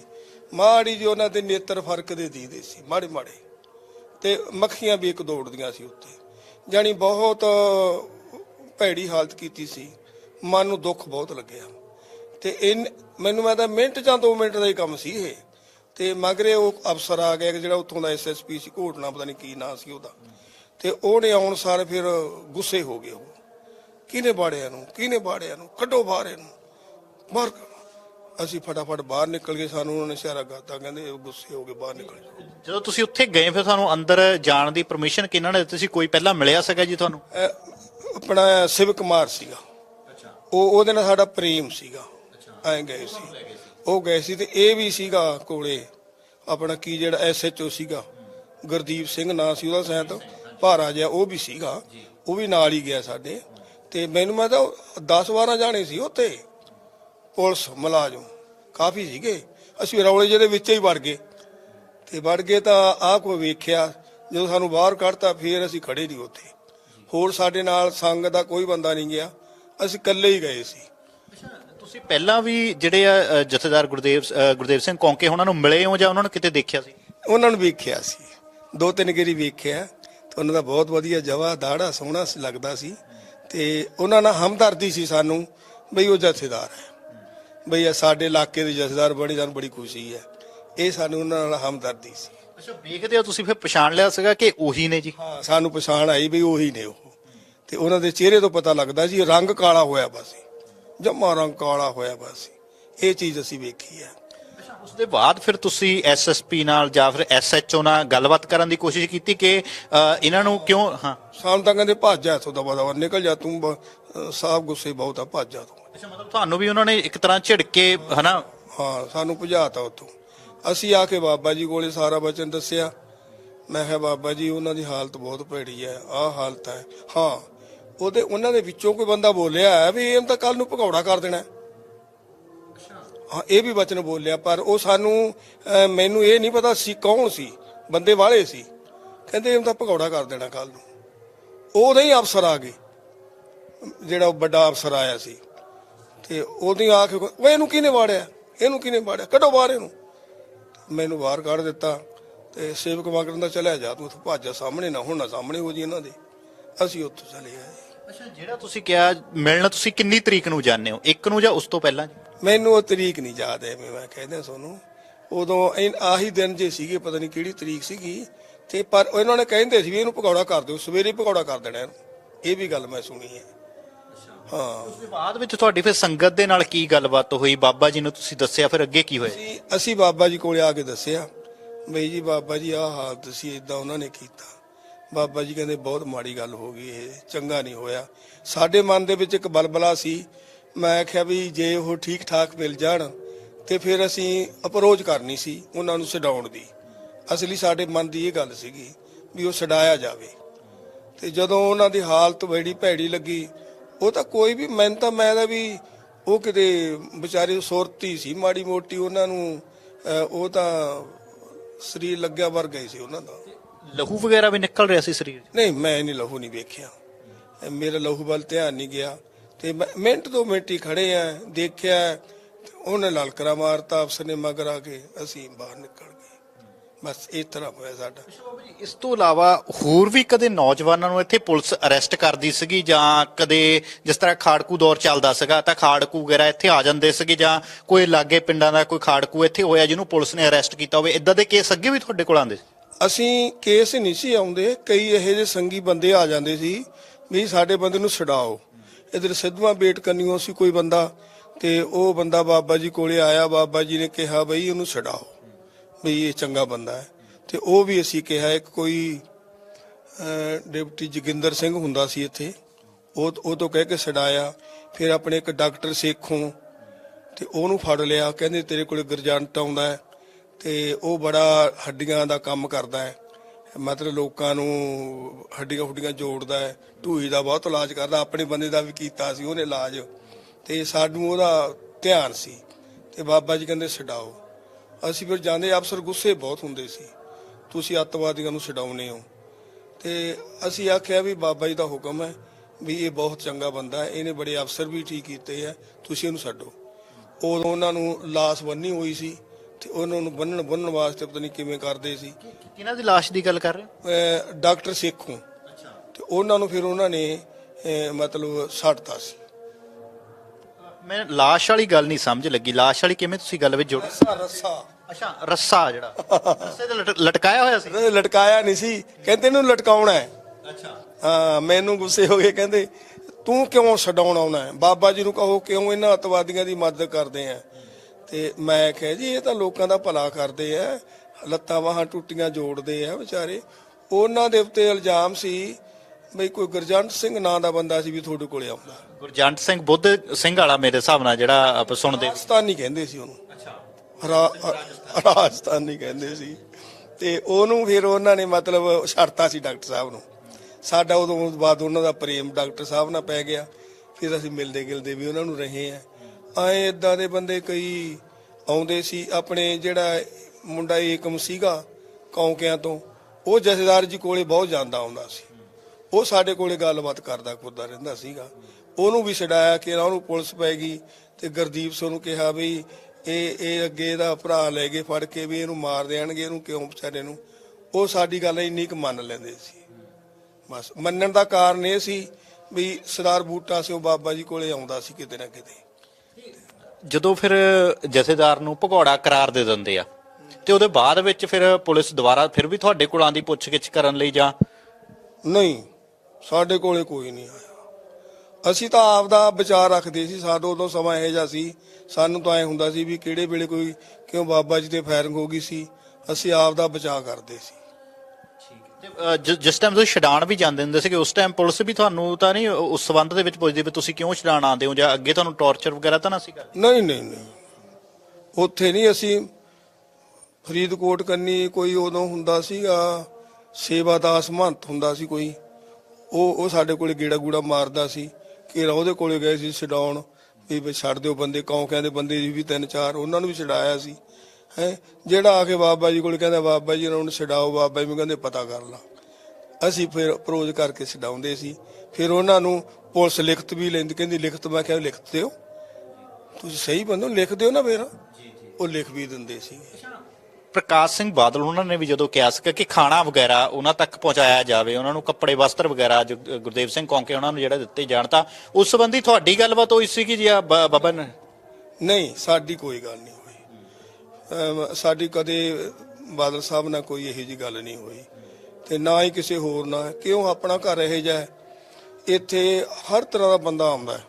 ਮਾੜੀ ਜਿਹੀ ਉਹਨਾਂ ਦੇ ਨੇਤਰ ਫ਼ਰਕ ਦੇ ਦੀਦੇ ਸੀ, ਮਾੜੇ ਮਾੜੇ। ਤੇ ਮੱਖੀਆਂ ਵੀ ਇੱਕ ਦੌੜਦੀਆਂ ਸੀ ਉੱਤੇ ਜਾਣੀ ਬਹੁਤ ਭੈੜੀ ਹਾਲਤ ਕੀਤੀ ਸੀ। ਮਨ ਨੂੰ ਦੁੱਖ ਬਹੁਤ ਲੱਗਿਆ। ਤੇ ਇਨ ਮੈਨੂੰ ਮੈਂ ਤਾਂ ਮਿੰਟ ਜਾਂ 2 ਮਿੰਟ ਦਾ ਹੀ ਕੰਮ ਸੀ ਇਹ। ਤੇ ਮਗਰੇ ਉਹ ਅਫਸਰ ਆ ਗਿਆ ਜਿਹੜਾ ਉੱਥੋਂ ਦਾ ਐਸਐਸਪੀ ਸੀ, ਘੋਟਣਾ ਪਤਾ ਨਹੀਂ ਕੀ ਨਾਂ ਸੀ ਉਹਦਾ। ਤੇ ਉਹਨੇ ਆਉਣ ਸਾਰ ਫਿਰ ਗੁੱਸੇ ਹੋ ਗਏ ਉਹ। ਕਿਹਨੇ ਬਾੜਿਆ ਨੂੰ? ਕਿਹਨੇ ਬਾੜਿਆ ਨੂੰ? ਕੱਢੋ ਬਾਹਰ ਇਹਨੂੰ। ਬਾਹਰ ਕੱਢੋ। ਅਸੀਂ ਫਟਾਫਟ ਬਾਹਰ ਨਿਕਲ ਗਏ ਸਾਨੂੰ ਉਹਨਾਂ ਨੇ ਇਸ਼ਾਰਾ ਕਰਤਾ ਕਹਿੰਦੇ ਉਹ ਗੁੱਸੇ ਹੋ ਕੇ ਬਾਹਰ ਨਿਕਲ ਜਾਓ। ਜਦੋਂ ਤੁਸੀਂ ਉੱਥੇ ਗਏ ਫਿਰ ਤੁਹਾਨੂੰ ਅੰਦਰ ਜਾਣ ਦੀ ਪਰਮਿਸ਼ਨ ਕਿਹਨਾਂ ਨੇ ਦਿੱਤੀ ਸੀ? ਕੋਈ ਪਹਿਲਾਂ ਮਿਲਿਆ ਸੀਗਾ ਜੀ ਤੁਹਾਨੂੰ? ਇਹ ਆਪਣਾ ਸਿਵ ਕੁਮਾਰ ਸੀਗਾ। ਉਹ ਉਹਦੇ ਨਾਲ ਸਾਡਾ ਪ੍ਰੇਮ ਸੀਗਾ। ਐਂ ਗਏ ਸੀ। ਉਹ ਗਏ ਸੀ ਤੇ ਇਹ ਵੀ ਸੀਗਾ ਕੋਲੇ ਆਪਣਾ ਕੀ ਜਿਹੜਾ ਐਸਐਚਓ ਸੀਗਾ। ਗੁਰਦੀਪ ਸਿੰਘ ਨਾਂ ਸੀ ਉਹਦਾ ਸ਼ਾਇਦ ਭਾਰਾ ਜਿਹਾ ਉਹ ਵੀ ਸੀਗਾ। ਉਹ ਵੀ ਨਾਲ ਹੀ ਗਿਆ ਸਾਡੇ। ਤੇ ਮੈਨੂੰ ਮੈਂ ਤਾਂ 10 12 ਜਾਣੇ ਸੀ ਉੱਥੇ। ਪੁਲਿਸ ਮੁਲਾਜ਼ਮ ਕਾਫੀ ਸੀਗੇ। ਅਸੀਂ ਰੌਲੇ ਜਿਹੇ ਦੇ ਵਿੱਚ ਹੀ ਵੜ ਗਏ। ਤੇ ਵੜ ਗਏ ਤਾਂ ਆਹ ਕੋ ਵੇਖਿਆ ਜਦੋਂ ਸਾਨੂੰ ਬਾਹਰ ਕੱਢਤਾ ਫੇਰ ਅਸੀਂ ਖੜੇ ਨਹੀਂ ਉੱਥੇ। ਹੋਰ ਸਾਡੇ ਨਾਲ ਸੰਗ ਦਾ ਕੋਈ ਬੰਦਾ ਨਹੀਂ ਗਿਆ। ਅਸੀਂ ਇਕੱਲੇ ਹੀ ਗਏ ਸੀ। ਤੁਸੀਂ ਪਹਿਲਾਂ ਵੀ ਜਿਹੜੇ ਆ ਜਥੇਦਾਰ ਗੁਰਦੇਵ ਗੁਰਦੇਵ ਸਿੰਘ ਕੌਂਕੇ ਉਹਨਾਂ ਨੂੰ ਮਿਲੇ ਹੋ ਜਾਂ ਉਹਨਾਂ ਨੂੰ ਕਿਤੇ ਦੇਖਿਆ ਸੀ? ਉਹਨਾਂ ਨੂੰ ਵੇਖਿਆ ਸੀ। ਦੋ ਤਿੰਨ ਗੇਰੀ ਵੇਖਿਆ। ਤੇ ਉਹਨਾਂ ਦਾ ਬਹੁਤ ਵਧੀਆ ਜਵਾ ਦਾੜਾ ਸੋਹਣਾ ਲੱਗਦਾ ਸੀ। ਤੇ ਉਹਨਾਂ ਨਾਲ ਹਮਦਰਦੀ ਸੀ ਸਾਨੂੰ ਬਈ ਉਹ ਜਥੇਦਾਰ ਹੈ। ਬਈ ਇਹ ਸਾਡੇ ਇਲਾਕੇ ਦੇ ਜਥੇਦਾਰ ਬੜੀ ਸਾਨੂੰ ਬੜੀ ਖੁਸ਼ੀ ਹੈ। ਇਹ ਸਾਨੂੰ ਉਹਨਾਂ ਨਾਲ ਹਮਦਰਦੀ ਸੀ। ਅੱਛਾ ਵੇਖਦੇ ਹੋ ਤੁਸੀਂ ਫਿਰ ਪਛਾਣ ਲਿਆ ਸੀਗਾ ਕਿ ਉਹੀ ਨੇ ਜੀ? ਹਾਂ ਸਾਨੂੰ ਪਛਾਣ ਆਈ ਵੀ ਉਹੀ ਨੇ ਉਹ। ਤੇ ਉਹਨਾਂ ਦੇ ਚਿਹਰੇ ਤੋਂ ਪਤਾ ਲੱਗਦਾ ਸੀ ਰੰਗ ਕਾਲਾ ਹੋਇਆ ਵਾ ਸੀ। ਜਮਾ ਰੰਗ ਕਾਲਾ ਹੋਇਆ ਵਾ ਸੀ। ਇਹ ਚੀਜ਼ ਅਸੀਂ ਵੇਖੀ ਹੈ। ਉਸ ਦੇ ਬਾਅਦ ਫਿਰ ਤੁਸੀਂ ਐਸਐਸਪੀ ਨਾਲ ਜਾਂ ਫਿਰ ਐਸਐਚਓ ਨਾਲ ਗੱਲਬਾਤ ਕਰਨ ਦੀ ਕੋਸ਼ਿਸ਼ ਕੀਤੀ ਕਿ ਇਹਨਾਂ ਨੂੰ ਕਿਉਂ ਹਾਂ। ਸ਼ਾਮ ਤੱਕ ਕਹਿੰਦੇ ਭੱਜ ਜਾ ਇੱਥੋਂ ਦਬਾ ਦਬਾ ਨਿਕਲ ਜਾ ਤੂੰ ਸਾਹਬ ਗੁੱਸੇ ਬਹੁਤ ਆ ਭੱਜ ਜਾ ਤੂੰ। ਅੱਛਾ ਮਤਲਬ ਤੁਹਾਨੂੰ ਵੀ ਉਹਨਾਂ ਨੇ ਇੱਕ ਤਰ੍ਹਾਂ ਝਿੜਕੇ ਹਨਾ? ਹਾਂ ਸਾਨੂੰ ਭਜਾਤਾ ਉੱਥੋਂ। ਅਸੀਂ ਆ ਕੇ ਬਾਬਾ ਜੀ ਕੋਲੇ ਸਾਰਾ ਬਚਨ ਦੱਸਿਆ। ਮੈਂ ਕਿਹਾ ਬਾਬਾ ਜੀ ਉਹਨਾਂ ਦੀ ਹਾਲਤ ਬਹੁਤ ਭੈੜੀ ਹੈ। ਆਹ ਹਾਲਤ ਹੈ। ਹਾਂ ਉਹਦੇ ਉਹਨਾਂ ਦੇ ਵਿੱਚੋਂ ਕੋਈ ਬੰਦਾ ਬੋਲਿਆ ਵੀ ਇਹਨੂੰ ਤਾਂ ਕੱਲ ਨੂੰ ਭਗੌੜਾ ਕਰ ਦੇਣਾ ਹਾਂ। ਇਹ ਵੀ ਬਚਨ ਬੋਲਿਆ ਪਰ ਉਹ ਸਾਨੂੰ ਅਹ, ਮੈਨੂੰ ਇਹ ਨਹੀਂ ਪਤਾ ਸੀ ਕੌਣ ਸੀ। ਬੰਦੇ ਵਾਲੇ ਸੀ। ਕਹਿੰਦੇ ਇਹਨੂੰ ਤਾਂ ਭਗੌੜਾ ਕਰ ਦੇਣਾ ਕੱਲ ਨੂੰ। ਉਹਦੇ ਹੀ ਅਫਸਰ ਆ ਗਏ। ਜਿਹੜਾ ਉਹ ਵੱਡਾ ਅਫਸਰ ਆਇਆ ਸੀ। ਤੇ ਉਹਦੀ ਆ ਕੇ ਉਹ ਇਹਨੂੰ ਕਿਹਨੇ ਵਾੜਿਆ? ਇਹਨੂੰ ਕਿਹਨੇ ਵਾੜਿਆ? ਕੱਢੋ ਬਾਹਰ ਇਹਨੂੰ। ਮੈਨੂੰ ਬਾਹਰ ਕੱਢ ਦਿੱਤਾ ਤੇ ਸੇਵਕ ਮਗਰ ਦਾ ਚਲਿਆ ਜਾ ਤੂੰ ਉੱਥੋਂ ਭੱਜ ਜਾ ਸਾਹਮਣੇ ਨਾ ਹੁਣ ਨਾ ਸਾਹਮਣੇ ਹੋ ਜੀ ਇਹਨਾਂ ਦੇ। ਅਸੀਂ ਉੱਥੋਂ ਚਲੇ ਆਏ ਅੱਛਾ ਜਿਹੜਾ ਤੁਸੀਂ ਕਿਹਾ ਮਿਲਣ ਤੁਸੀਂ ਕਿੰਨੀ ਤਰੀਕ ਨੂੰ ਜਾਂਦੇ ਹੋ? ਇੱਕ ਨੂੰ ਜਾਂ ਉਸ ਤੋਂ ਪਹਿਲਾਂ? ਮੈਨੂੰ ਉਹ ਤਰੀਕ ਨਹੀਂ ਯਾਦ ਐ ਮੈਂ ਕਹਿੰਦਾ ਤੁਹਾਨੂੰ। ਉਦੋਂ ਇਹ ਆਹੀ ਦਿਨ ਜੇ ਸੀਗੇ ਪਤਾ ਨਹੀਂ ਕਿਹੜੀ ਤਰੀਕ ਸੀਗੀ। ਤੇ ਪਰ ਇਹਨਾਂ ਨੇ ਕਹਿੰਦੇ ਸੀ ਵੀ ਇਹਨੂੰ ਪਕੌੜਾ ਕਰ ਦਿਓ ਸਵੇਰੇ ਪਕੌੜਾ ਕਰ ਦੇਣਾ ਇਹਨੂੰ। ਇਹ ਵੀ ਗੱਲ ਮੈਂ ਸੁਣੀ ਹੈ। ਹਾਂ। ਉਸ ਬਾਅਦ ਵਿੱਚ ਤੁਹਾਡੀ ਫਿਰ ਸੰਗਤ ਦੇ ਨਾਲ ਕੀ ਗੱਲਬਾਤ ਹੋਈ? ਬਾਬਾ ਜੀ ਨੂੰ ਤੁਸੀਂ ਦੱਸਿਆ ਫਿਰ ਅੱਗੇ ਕੀ ਹੋਇਆ? ਅਸੀਂ ਅਸੀਂ ਬਾਬਾ ਜੀ ਕੋਲੇ ਆ ਕੇ ਦੱਸਿਆ ਬਈ ਜੀ ਬਾਬਾ ਜੀ ਆਹ ਹਾਲਤ ਸੀ ਇਦਾਂ ਉਹਨਾਂ ਨੇ ਕੀਤਾ। ਬਾਬਾ ਜੀ ਕਹਿੰਦੇ ਬਹੁਤ ਮਾੜੀ ਗੱਲ ਹੋ ਗਈ ਇਹ ਚੰਗਾ ਨਹੀਂ ਹੋਇਆ। ਸਾਡੇ ਮਨ ਦੇ ਵਿੱਚ ਇੱਕ ਬਲਬਲਾ ਸੀ। ਮੈਂ ਆਖਿਆ ਵੀ ਜੇ ਉਹ ਠੀਕ ਠਾਕ ਮਿਲ ਜਾਣ ਤੇ ਫਿਰ ਅਸੀਂ ਅਪਰੋਚ ਕਰਨੀ ਸੀ ਉਹਨਾਂ ਨੂੰ ਛਡਾਉਣ ਦੀ। ਅਸਲੀ ਸਾਡੇ ਮਨ ਦੀ ਇਹ ਗੱਲ ਸੀਗੀ ਵੀ ਉਹ ਛਡਾਇਆ ਜਾਵੇ। ਤੇ ਜਦੋਂ ਉਹਨਾਂ ਦੀ ਹਾਲਤ ਬੜੀ ਭੈੜੀ ਲੱਗੀ ਉਹ ਤਾਂ ਕੋਈ ਵੀ ਮੈਂ ਤਾਂ ਮੈਂ ਦਾ ਵੀ ਉਹ ਕਿਤੇ ਵਿਚਾਰੇ ਸੁਰਤੀ ਸੀ ਮਾੜੀ ਮੋਟੀ ਉਹਨਾਂ ਨੂੰ ਅਹ, ਉਹ ਤਾਂ ਸਰੀਰ ਲੱਗਿਆ ਵਰ ਗਏ ਸੀ ਉਹਨਾਂ ਦਾ। ਲਹੂ ਵਗੈਰਾ ਵੀ ਨਿਕਲ ਰਿਹਾ ਸੀ ਸਰੀਰ 'ਚ। ਨਹੀਂ ਮੈਂ ਨਹੀਂ ਲਹੂ ਨਹੀਂ ਵੇਖਿਆ। ਇਹ ਮੇਰਾ ਲਹੂ ਵੱਲ ਧਿਆਨ ਨਹੀਂ ਗਿਆ। ਤੇ ਮੈਂ- ਮਿੰਟ ਤੋਂ ਮਿੰਟ ਹੀ ਖੜੇ ਆ ਦੇਖਿਆ ਤੇ ਉਹਨੇ ਲਲਕਰਾ ਮਾਰਤਾ ਅਫਸਰ ਨੇ ਮਗਰ ਆ ਕੇ ਅਸੀਂ ਬਾਹਰ ਨਿਕਲ ਗਏ ਬਸ ਇਸ ਤਰ੍ਹਾਂ ਹੋਇਆ ਸਾਡਾ। ਇਸ ਤੋਂ ਇਲਾਵਾ ਹੋਰ ਵੀ ਕਦੇ ਨੌਜਵਾਨਾਂ ਨੂੰ ਇੱਥੇ ਪੁਲਿਸ ਅਰੈਸਟ ਕਰਦੀ ਸੀਗੀ ਜਾਂ ਕਦੇ ਜਿਸ ਤਰ੍ਹਾਂ ਖਾੜਕੂ ਦੌਰ ਚੱਲਦਾ ਸੀਗਾ ਤਾਂ ਖਾੜਕੂ ਵਗੈਰਾ ਇੱਥੇ ਆ ਜਾਂਦੇ ਸੀਗੇ ਜਾਂ ਕੋਈ ਲਾਗੇ ਪਿੰਡਾਂ ਦਾ ਕੋਈ ਖਾੜਕੂ ਇੱਥੇ ਹੋਇਆ ਜਿਹਨੂੰ ਪੁਲਿਸ ਨੇ ਅਰੈਸਟ ਕੀਤਾ ਹੋਵੇ ਇਦਾਂ ਦੇ ਕੇਸ ਅੱਗੇ ਵੀ ਤੁਹਾਡੇ ਕੋਲ ਆਉਂਦੇ ਅਸੀਂ ਕੇਸ ਨਹੀਂ ਸੀ ਆਉਂਦੇ ਕਈ ਇਹੋ ਜਿਹੇ ਸੰਗੀ ਬੰਦੇ ਆ ਜਾਂਦੇ ਸੀ ਵੀ ਸਾਡੇ ਬੰਦੇ ਨੂੰ ਛਡਾਓ। ਇਧਰ ਸਿੱਧਵਾਂ ਵੇਟ ਕਰਨੀਓ ਸੀ ਕੋਈ ਬੰਦਾ ਤੇ ਉਹ ਬੰਦਾ ਬਾਬਾ ਜੀ ਕੋਲੇ ਆਇਆ ਬਾਬਾ ਜੀ ਨੇ ਕਿਹਾ ਬਈ ਉਹਨੂੰ ਛਡਾਓ। ਬਈ ਇਹ ਚੰਗਾ ਬੰਦਾ ਹੈ। ਤੇ ਉਹ ਵੀ ਅਸੀਂ ਕਿਹਾ, ਇੱਕ ਕੋਈ ਡਿਪਟੀ ਜੋਗਿੰਦਰ ਸਿੰਘ ਹੁੰਦਾ ਸੀ ਇੱਥੇ। ਉਹ ਉਹ ਤੋਂ ਕਹਿ ਕੇ ਛਡਾਇਆ ਫਿਰ ਆਪਣੇ ਇੱਕ ਡਾਕਟਰ ਸੇਖੋਂ ਤੇ ਉਹਨੂੰ ਫੜ ਲਿਆ। ਕਹਿੰਦੇ, ਤੇਰੇ ਕੋਲ ਗਰਜੰਟ ਆਉਂਦਾ ਹੈ ਤੇ ਉਹ ਬੜਾ ਹੱਡੀਆਂ ਦਾ ਕੰਮ ਕਰਦਾ ਹੈ। ਮਤਲਬ ਲੋਕਾਂ ਨੂੰ ਹੱਡੀਆਂ ਹੁੱਡੀਆਂ ਜੋੜਦਾ ਹੈ। ਢੂਈ ਦਾ ਬਹੁਤ ਇਲਾਜ ਕਰਦਾ। ਆਪਣੇ ਬੰਦੇ ਦਾ ਵੀ ਕੀਤਾ ਸੀ, ਉਹਨੇ ਇਲਾਜ। ਤੇ ਸਾਨੂੰ ਉਹਦਾ ਧਿਆਨ ਸੀ। ਤੇ ਬਾਬਾ ਜੀ ਕਹਿੰਦੇ ਛਡਾਓ ਅਸੀਂ ਫਿਰ ਜਾਂਦੇ ਅਫਸਰ ਗੁੱਸੇ ਬਹੁਤ ਹੁੰਦੇ ਸੀ। ਤੁਸੀਂ ਅੱਤਵਾਦੀਆਂ ਨੂੰ ਛਡਾਉਨੇ ਹੋ। ਤੇ ਅਸੀਂ ਆਖਿਆ ਵੀ ਬਾਬਾ ਜੀ ਦਾ ਹੁਕਮ ਹੈ ਵੀ ਇਹ ਬਹੁਤ ਚੰਗਾ ਬੰਦਾ ਹੈ ਇਹਨੇ ਬੜੇ ਅਫਸਰ ਵੀ ਠੀਕ ਕੀਤੇ ਆ ਤੁਸੀਂ ਇਹਨੂੰ ਛੱਡੋ। ਉਦੋਂ ਉਹਨਾਂ ਨੂੰ ਲਾਸ ਬੰਨੀ ਹੋਈ ਸੀ ਤੇ ਉਹਨਾਂ ਨੂੰ ਬੰਨਣ ਬੰਨਣ ਵਾਸਤੇ ਪਤਾ ਨਹੀਂ ਕਿਵੇਂ ਕਰਦੇ ਸੀ। ਕਿਹਨਾਂ ਦੀ ਲਾਸ਼ ਦੀ ਗੱਲ ਕਰ ਰਹੇ ਹੋ? ਡਾਕਟਰ ਸੇਖੋਂ। ਤੇ ਉਹਨਾਂ ਨੂੰ ਫਿਰ ਉਹਨਾਂ ਨੇ ਮਤਲਬ ਛੱਡਤਾ ਸੀ। ਮੈਂ ਲਾਸ਼ ਵਾਲੀ ਗੱਲ ਨਹੀਂ ਸਮਝ ਲੱਗੀ। ਲਾਸ਼ ਵਾਲੀ ਕਿਵੇਂ ਤੁਸੀਂ ਗੱਲ ਵਿੱਚ ਜੋੜ ਰੱਸਾ ਰੱਸਾ। ਅੱਛਾ ਰੱਸਾ ਜਿਹੜਾ। ਰੱਸੇ ਤੇ ਲਟ- ਲਟਕਾਇਆ ਹੋਇਆ ਸੀ? ਲਟਕਾਇਆ ਨਹੀਂ ਸੀ। ਕਹਿੰਦੇ ਇਹਨੂੰ ਲਟਕਾਉਣਾ ਹੈ। ਅੱਛਾ। ਹਾਂ ਮੈਨੂੰ ਗੁੱਸੇ ਹੋ ਗਏ। ਕਹਿੰਦੇ ਤੂੰ ਕਿਉਂ ਛਡਾਉਣ ਆਉਣਾ ਹੈ? ਬਾਬਾ ਜੀ ਨੂੰ ਕਹੋ ਕਿਉਂ ਇਹਨਾਂ ਅਤਵਾਦੀਆਂ ਦੀ ਮਦਦ ਕਰਦੇ ਆ? ਤੇ ਮੈਂ ਕਿਹਾ ਜੀ ਇਹ ਤਾਂ ਲੋਕਾਂ ਦਾ ਭਲਾ ਕਰਦੇ ਆ। ਲੱਤਾਂ ਬਾਹਾਂ ਟੁੱਟੀਆਂ ਜੋੜਦੇ ਆ ਵਿਚਾਰੇ। ਉਹਨਾਂ ਦੇ ਉੱਤੇ ਇਲਜ਼ਾਮ ਸੀ ਬਈ ਕੋਈ ਗੁਰਜੰਟ ਸਿੰਘ ਨਾਂ ਦਾ ਬੰਦਾ ਸੀ ਵੀ ਤੁਹਾਡੇ ਕੋਲੇ ਆਉਂਦਾ। ਗੁਰਜੰਟ ਸਿੰਘ ਬੁੱਧ ਸਿੰਘ ਵਾਲਾ ਮੇਰੇ ਹਿਸਾਬ ਨਾਲ ਜਿਹੜਾ ਆਪਾਂ ਸੁਣਦੇ ਰਾਜਸਥਾਨੀ ਕਹਿੰਦੇ ਸੀ ਉਹਨੂੰ। ਅੱਛਾ। ਰਾਜਸਥਾਨੀ ਕਹਿੰਦੇ ਸੀ। ਤੇ ਉਹਨੂੰ ਫਿਰ ਉਹਨਾਂ ਨੇ ਮਤਲਬ ਛੱਡਤਾ ਸੀ ਡਾਕਟਰ ਸਾਹਿਬ ਨੂੰ। ਸਾਡਾ ਉਦੋਂ ਬਾਅਦ ਉਹਨਾਂ ਦਾ ਪ੍ਰੇਮ ਡਾਕਟਰ ਸਾਹਿਬ ਨਾਲ ਪੈ ਗਿਆ। ਫਿਰ ਅਸੀਂ ਮਿਲਦੇ ਗਿਲਦੇ ਵੀ ਉਹਨਾਂ ਨੂੰ ਰਹੇ ਆ ਆਏ ਇਦਾਂ ਦੇ ਬੰਦੇ ਕਈ ਆਉਂਦੇ ਸੀ। ਆਪਣੇ ਜਿਹੜਾ ਮੁੰਡਾ ਏਕਮ ਸੀਗਾ ਕੌਂਕਿਆਂ ਤੋਂ ਉਹ ਜਥੇਦਾਰ ਜੀ ਕੋਲੇ ਬਹੁਤ ਜਾਂਦਾ ਆਉਂਦਾ ਸੀ। ਉਹ ਸਾਡੇ ਕੋਲੇ ਗੱਲਬਾਤ ਕਰਦਾ ਕੁਰਦਾ ਰਹਿੰਦਾ ਸੀਗਾ। ਉਹਨੂੰ ਵੀ ਛਡਾਇਆ ਕਿ ਉਹਨੂੰ ਪੁਲਿਸ ਪੈ ਗਈ ਤੇ ਗੁਰਦੀਪ ਸਿੰਘ ਨੂੰ ਕਿਹਾ ਵੀ ਇਹ ਇਹ ਅੱਗੇ ਦਾ ਭਰਾ ਲੈ ਕੇ ਫੜ ਕੇ ਵੀ ਇਹਨੂੰ ਮਾਰ ਦੇਣਗੇ ਇਹਨੂੰ ਕਿਉਂ ਵਿਚਾਰੇ ਨੂੰ? ਉਹ ਸਾਡੀ ਗੱਲ ਇੰਨੀ ਕੁ ਮੰਨ ਲੈਂਦੇ ਸੀ। ਬਸ ਮੰਨਣ ਦਾ ਕਾਰਨ ਇਹ ਸੀ ਵੀ ਸਰਦਾਰ ਬੂਟਾ ਸਿੰਘ ਬਾਬਾ ਜੀ ਕੋਲੇ ਆਉਂਦਾ ਸੀ ਕਿਤੇ ਨਾ ਕਿਤੇ। ਜਦੋਂ ਫਿਰ ਜਥੇਦਾਰ ਨੂੰ ਭਗੌੜਾ ਕਰਾਰ ਦੇ ਦਿੰਦੇ ਆ ਤੇ ਉਹਦੇ ਬਾਅਦ ਵਿੱਚ ਫਿਰ ਪੁਲਿਸ ਦੁਬਾਰਾ ਫਿਰ ਵੀ ਤੁਹਾਡੇ ਕੋਲ ਆਂਦੀ ਪੁੱਛਗਿੱਛ ਕਰਨ ਲਈ ਜਾਂ? ਨਹੀਂ। ਸਾਡੇ ਕੋਲੇ ਕੋਈ ਨਹੀਂ ਆਇਆ। ਅਸੀਂ ਤਾਂ ਆਪ ਦਾ ਵਿਚਾਰ ਰੱਖਦੇ ਸੀ ਸਾਡਾ ਉਦੋਂ ਸਮਾਂ ਇਹੋ ਜਿਹਾ ਸੀ ਸਾਨੂੰ ਤਾਂ ਐ ਹੁੰਦਾ ਸੀ ਵੀ ਕਿਹੜੇ ਵੇਲੇ ਕੋਈ ਕਿਉਂ ਬਾਬਾ ਜੀ ਤੇ ਫਾਇਰਿੰਗ ਹੋ ਗਈ ਸੀ ਅਸੀਂ ਆਪ ਦਾ ਬਚਾਅ ਕਰਦੇ ਸੀ। ਜਿਸ ਟਾਈਮ ਤੁਸੀਂ ਛਡਾਣ ਵੀ ਜਾਂਦੇ ਹੁੰਦੇ ਸੀਗੇ ਉਸ ਟਾਈਮ ਪੁਲਿਸ ਵੀ ਤੁਹਾਨੂੰ ਤਾਂ ਨਹੀਂ ਉਸ ਸਬੰਧ ਦੇ ਵਿੱਚ ਪੁੱਛਦੀ ਵੀ ਤੁਸੀਂ ਕਿਉਂ ਛਡਾਣ ਆਉਂਦੇ ਹੋ ਜਾਂ ਅੱਗੇ ਤੁਹਾਨੂੰ ਟੌਰਚਰ ਵਗੈਰਾ ਤਾਂ ਨਾ ਸੀਗਾ ਨਹੀਂ ਨਹੀਂ ਨਹੀਂ। ਉੱਥੇ ਨਹੀਂ ਅਸੀਂ ਫਰੀਦਕੋਟ ਕੰਨੀ ਕੋਈ ਉਦੋਂ ਹੁੰਦਾ ਸੀਗਾ ਸੇਵਾਦਾਸ ਮਹੰਤ ਹੁੰਦਾ ਸੀ ਕੋਈ। ਉਹ ਉਹ ਸਾਡੇ ਕੋਲੇ ਗੇੜਾ ਗੂੜਾ ਮਾਰਦਾ ਸੀ ਘੇਰਾ ਉਹਦੇ ਕੋਲੇ ਗਏ ਸੀ ਛਡਾਉਣ ਵੀ ਵੀ ਛੱਡ ਦਿਓ ਬੰਦੇ ਕੌਂਕਿਆਂ ਦੇ ਬੰਦੇ ਸੀ ਵੀ ਤਿੰਨ ਚਾਰ ਉਹਨਾਂ ਨੂੰ ਵੀ ਛਡਾਇਆ ਸੀ। ਹੈ ਜਿਹੜਾ ਆ ਕੇ ਬਾਬਾ ਜੀ ਕੋਲੇ ਕਹਿੰਦਾ ਬਾਬਾ ਜੀ ਇਹਨਾਂ ਨੂੰ ਛਡਾਓ ਬਾਬਾ ਜੀ ਨੂੰ ਕਹਿੰਦੇ ਪਤਾ ਕਰ ਲਾ। ਅਸੀਂ ਫਿਰ ਅਪਰੋਚ ਕਰਕੇ ਛਡਾਉਂਦੇ ਸੀ। ਫਿਰ ਉਹਨਾਂ ਨੂੰ ਪੁਲਿਸ ਲਿਖਤ ਵੀ ਲੈਂਦੀ ਕਹਿੰਦੀ ਲਿਖਤ ਮੈਂ ਕਿਹਾ ਲਿਖਤ ਦਿਓ। ਤੁਸੀਂ ਸਹੀ ਬੰਦੇ ਲਿਖ ਦਿਓ ਨਾ ਫਿਰ। ਉਹ ਲਿਖ ਵੀ ਦਿੰਦੇ ਸੀ ਪ੍ਰਕਾਸ਼ ਸਿੰਘ ਬਾਦਲ ਉਹਨਾਂ ਨੇ ਵੀ ਜਦੋਂ ਕਿਹਾ ਸੀ ਕਿ ਖਾਣਾ ਵਗੈਰਾ ਉਹਨਾਂ ਤੱਕ ਪਹੁੰਚਾਇਆ ਜਾਵੇ, ਉਹਨਾਂ ਨੂੰ ਕੱਪੜੇ, ਵਸਤਰ ਵਗੈਰਾ ਗੁਰਦੇਵ ਸਿੰਘ ਕੌਂਕੇ ਉਹਨਾਂ ਨੂੰ ਜਿਹੜਾ ਦਿੱਤੇ ਜਾਣ ਤਾਂ ਉਸ ਸੰਬੰਧੀ ਤੁਹਾਡੀ ਗੱਲਬਾਤ ਹੋਈ ਸੀ ਕਿ ਜੀ ਆ ਬਾਬਾ ਨਹੀਂ, ਸਾਡੀ ਕੋਈ ਗੱਲ ਨਹੀਂ ਹੋਈ। ਸਾਡੀ ਕਦੇ ਬਾਦਲ ਸਾਹਿਬ ਨਾਲ ਕੋਈ ਇਹੋ ਜੀ ਗੱਲ ਨਹੀਂ ਹੋਈ। ਤੇ ਨਾ ਹੀ ਕਿਸੇ ਹੋਰ ਨਾਲ। ਕਿਉਂ? ਆਪਣਾ ਘਰ ਇਹੋ ਜਿਹਾ ਹੈ। ਇੱਥੇ ਹਰ ਤਰ੍ਹਾਂ ਦਾ ਬੰਦਾ ਆਉਂਦਾ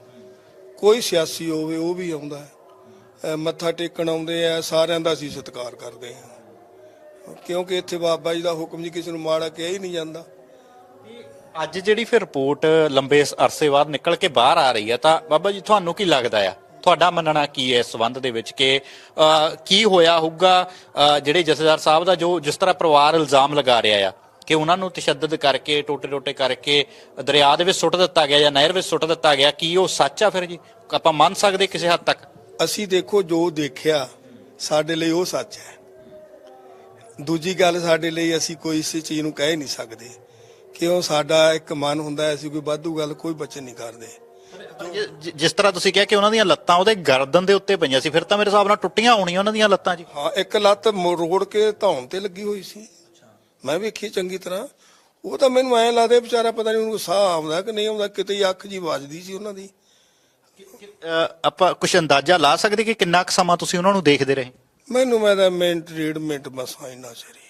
ਕੋਈ ਸਿਆਸੀ ਹੋਵੇ, ਉਹ ਵੀ ਆਉਂਦਾ ਮੱਥਾ ਟੇਕਣ ਆਉਂਦੇ ਆ, ਸਾਰਿਆਂ ਦਾ ਅਸੀਂ ਸਤਿਕਾਰ ਕਰਦੇ ਹਾਂ। ਕਿਉਂਕਿ ਇੱਥੇ ਬਾਬਾ ਜੀ ਦਾ ਹੁਕਮ ਜੀ ਕਿਸੇ ਨੂੰ ਮਾੜਾ ਕਿਹਾ ਹੀ ਨਹੀਂ ਜਾਂਦਾ। ਅੱਜ ਜਿਹੜੀ ਫਿਰ ਰਿਪੋਰਟ ਲੰਬੇ ਅਰਸੇ ਬਾਅਦ ਨਿਕਲ ਕੇ ਬਾਹਰ ਆ ਰਹੀ ਹੈ ਤਾਂ ਬਾਬਾ ਜੀ ਤੁਹਾਨੂੰ ਕੀ ਲੱਗਦਾ ਆ? ਤੁਹਾਡਾ ਮੰਨਣਾ ਕੀ ਹੈ ਇਸ ਸੰਬੰਧ ਦੇ ਵਿੱਚ ਕਿ ਕੀ ਹੋਇਆ ਹੋਊਗਾ ਜਿਹੜੇ ਜਥੇਦਾਰ ਸਾਹਿਬ ਦਾ ਜੋ ਜਿਸ ਤਰ੍ਹਾਂ ਪਰਿਵਾਰ ਇਲਜ਼ਾਮ ਲਗਾ ਰਿਹਾ ਆ ਕਿ ਉਹਨਾਂ ਨੂੰ ਤਸ਼ੱਦਦ ਕਰਕੇ ਟੋਟੇ ਟੋਟੇ ਕਰਕੇ ਦਰਿਆ ਦੇ ਵਿੱਚ ਸੁੱਟ ਦਿੱਤਾ ਗਿਆ ਜਾਂ ਨਹਿਰ ਵਿੱਚ ਸੁੱਟ ਦਿੱਤਾ ਗਿਆ ਕੀ ਉਹ ਸੱਚ ਆ ਫਿਰ ਜੀ? ਆਪਾਂ ਮੰਨ ਸਕਦੇ ਕਿਸੇ ਹੱਦ ਤੱਕ? ਅਸੀਂ ਦੇਖੋ ਜੋ ਦੇਖਿਆ ਸਾਡੇ ਲਈ ਉਹ ਸੱਚ ਹੈ। ਦੂਜੀ ਗੱਲ ਸਾਡੇ ਲਈ ਅਸੀਂ ਕੋਈ ਇਸੇ ਚੀਜ਼ ਨੂੰ ਕਹਿ ਨਹੀਂ ਸਕਦੇ ਕਿਉਂ ਸਾਡਾ ਇੱਕ ਮਨ ਹੁੰਦਾ ਅਸੀਂ ਕੋਈ ਵਾਧੂ ਗੱਲ ਕੋਈ ਬਚਨ ਨਹੀਂ ਕਰਦੇ। ਜਿ- ਜਿਸ ਤਰ੍ਹਾਂ ਤੁਸੀਂ ਕਿਹਾ ਕਿ ਉਹਨਾਂ ਦੀਆਂ ਲੱਤਾਂ ਉਹਦੇ ਗਰਦਨ ਦੇ ਉੱਤੇ ਪਈਆਂ ਸੀ ਫਿਰ ਤਾਂ ਮੇਰੇ ਹਿਸਾਬ ਨਾਲ ਟੁੱਟੀਆਂ ਹੋਣੀਆਂ ਉਹਨਾਂ ਦੀਆਂ ਲੱਤਾਂ ਜੀ। ਹਾਂ ਇੱਕ ਲੱਤ ਮਰੋੜ ਕੇ ਧੌਣ ਤੇ ਲੱਗੀ ਹੋਈ ਸੀ। ਮੈਂ ਵੇਖੀ ਚੰਗੀ ਤਰ੍ਹਾਂ। ਉਹ ਤਾਂ ਮੈਨੂੰ ਐਂ ਲੱਗਦਾ ਵਿਚਾਰਾ ਪਤਾ ਨਹੀਂ ਉਹਨੂੰ ਸਾਹ ਆਉਂਦਾ ਕਿ ਨਹੀਂ ਆਉਂਦਾ ਕਿਤੇ ਹੀ ਅੱਖ ਜੀ ਵੱਜਦੀ ਸੀ ਉਹਨਾਂ ਦੀ। ਆਪਾਂ ਕੁਝ ਅੰਦਾਜ਼ਾ ਲਾ ਸਕਦੇ ਕਿ ਕਿੰਨਾ ਕੁ ਸਮਾਂ ਤੁਸੀਂ ਉਹਨਾਂ ਨੂੰ ਦੇਖਦੇ ਰਹੇ? ਮੈਨੂੰ ਮੈਂ ਤਾਂ ਮਿੰਟ ਡੇਢ ਮਿੰਟ ਮਸਾਂ ਇੰਨਾ ਚਰੀ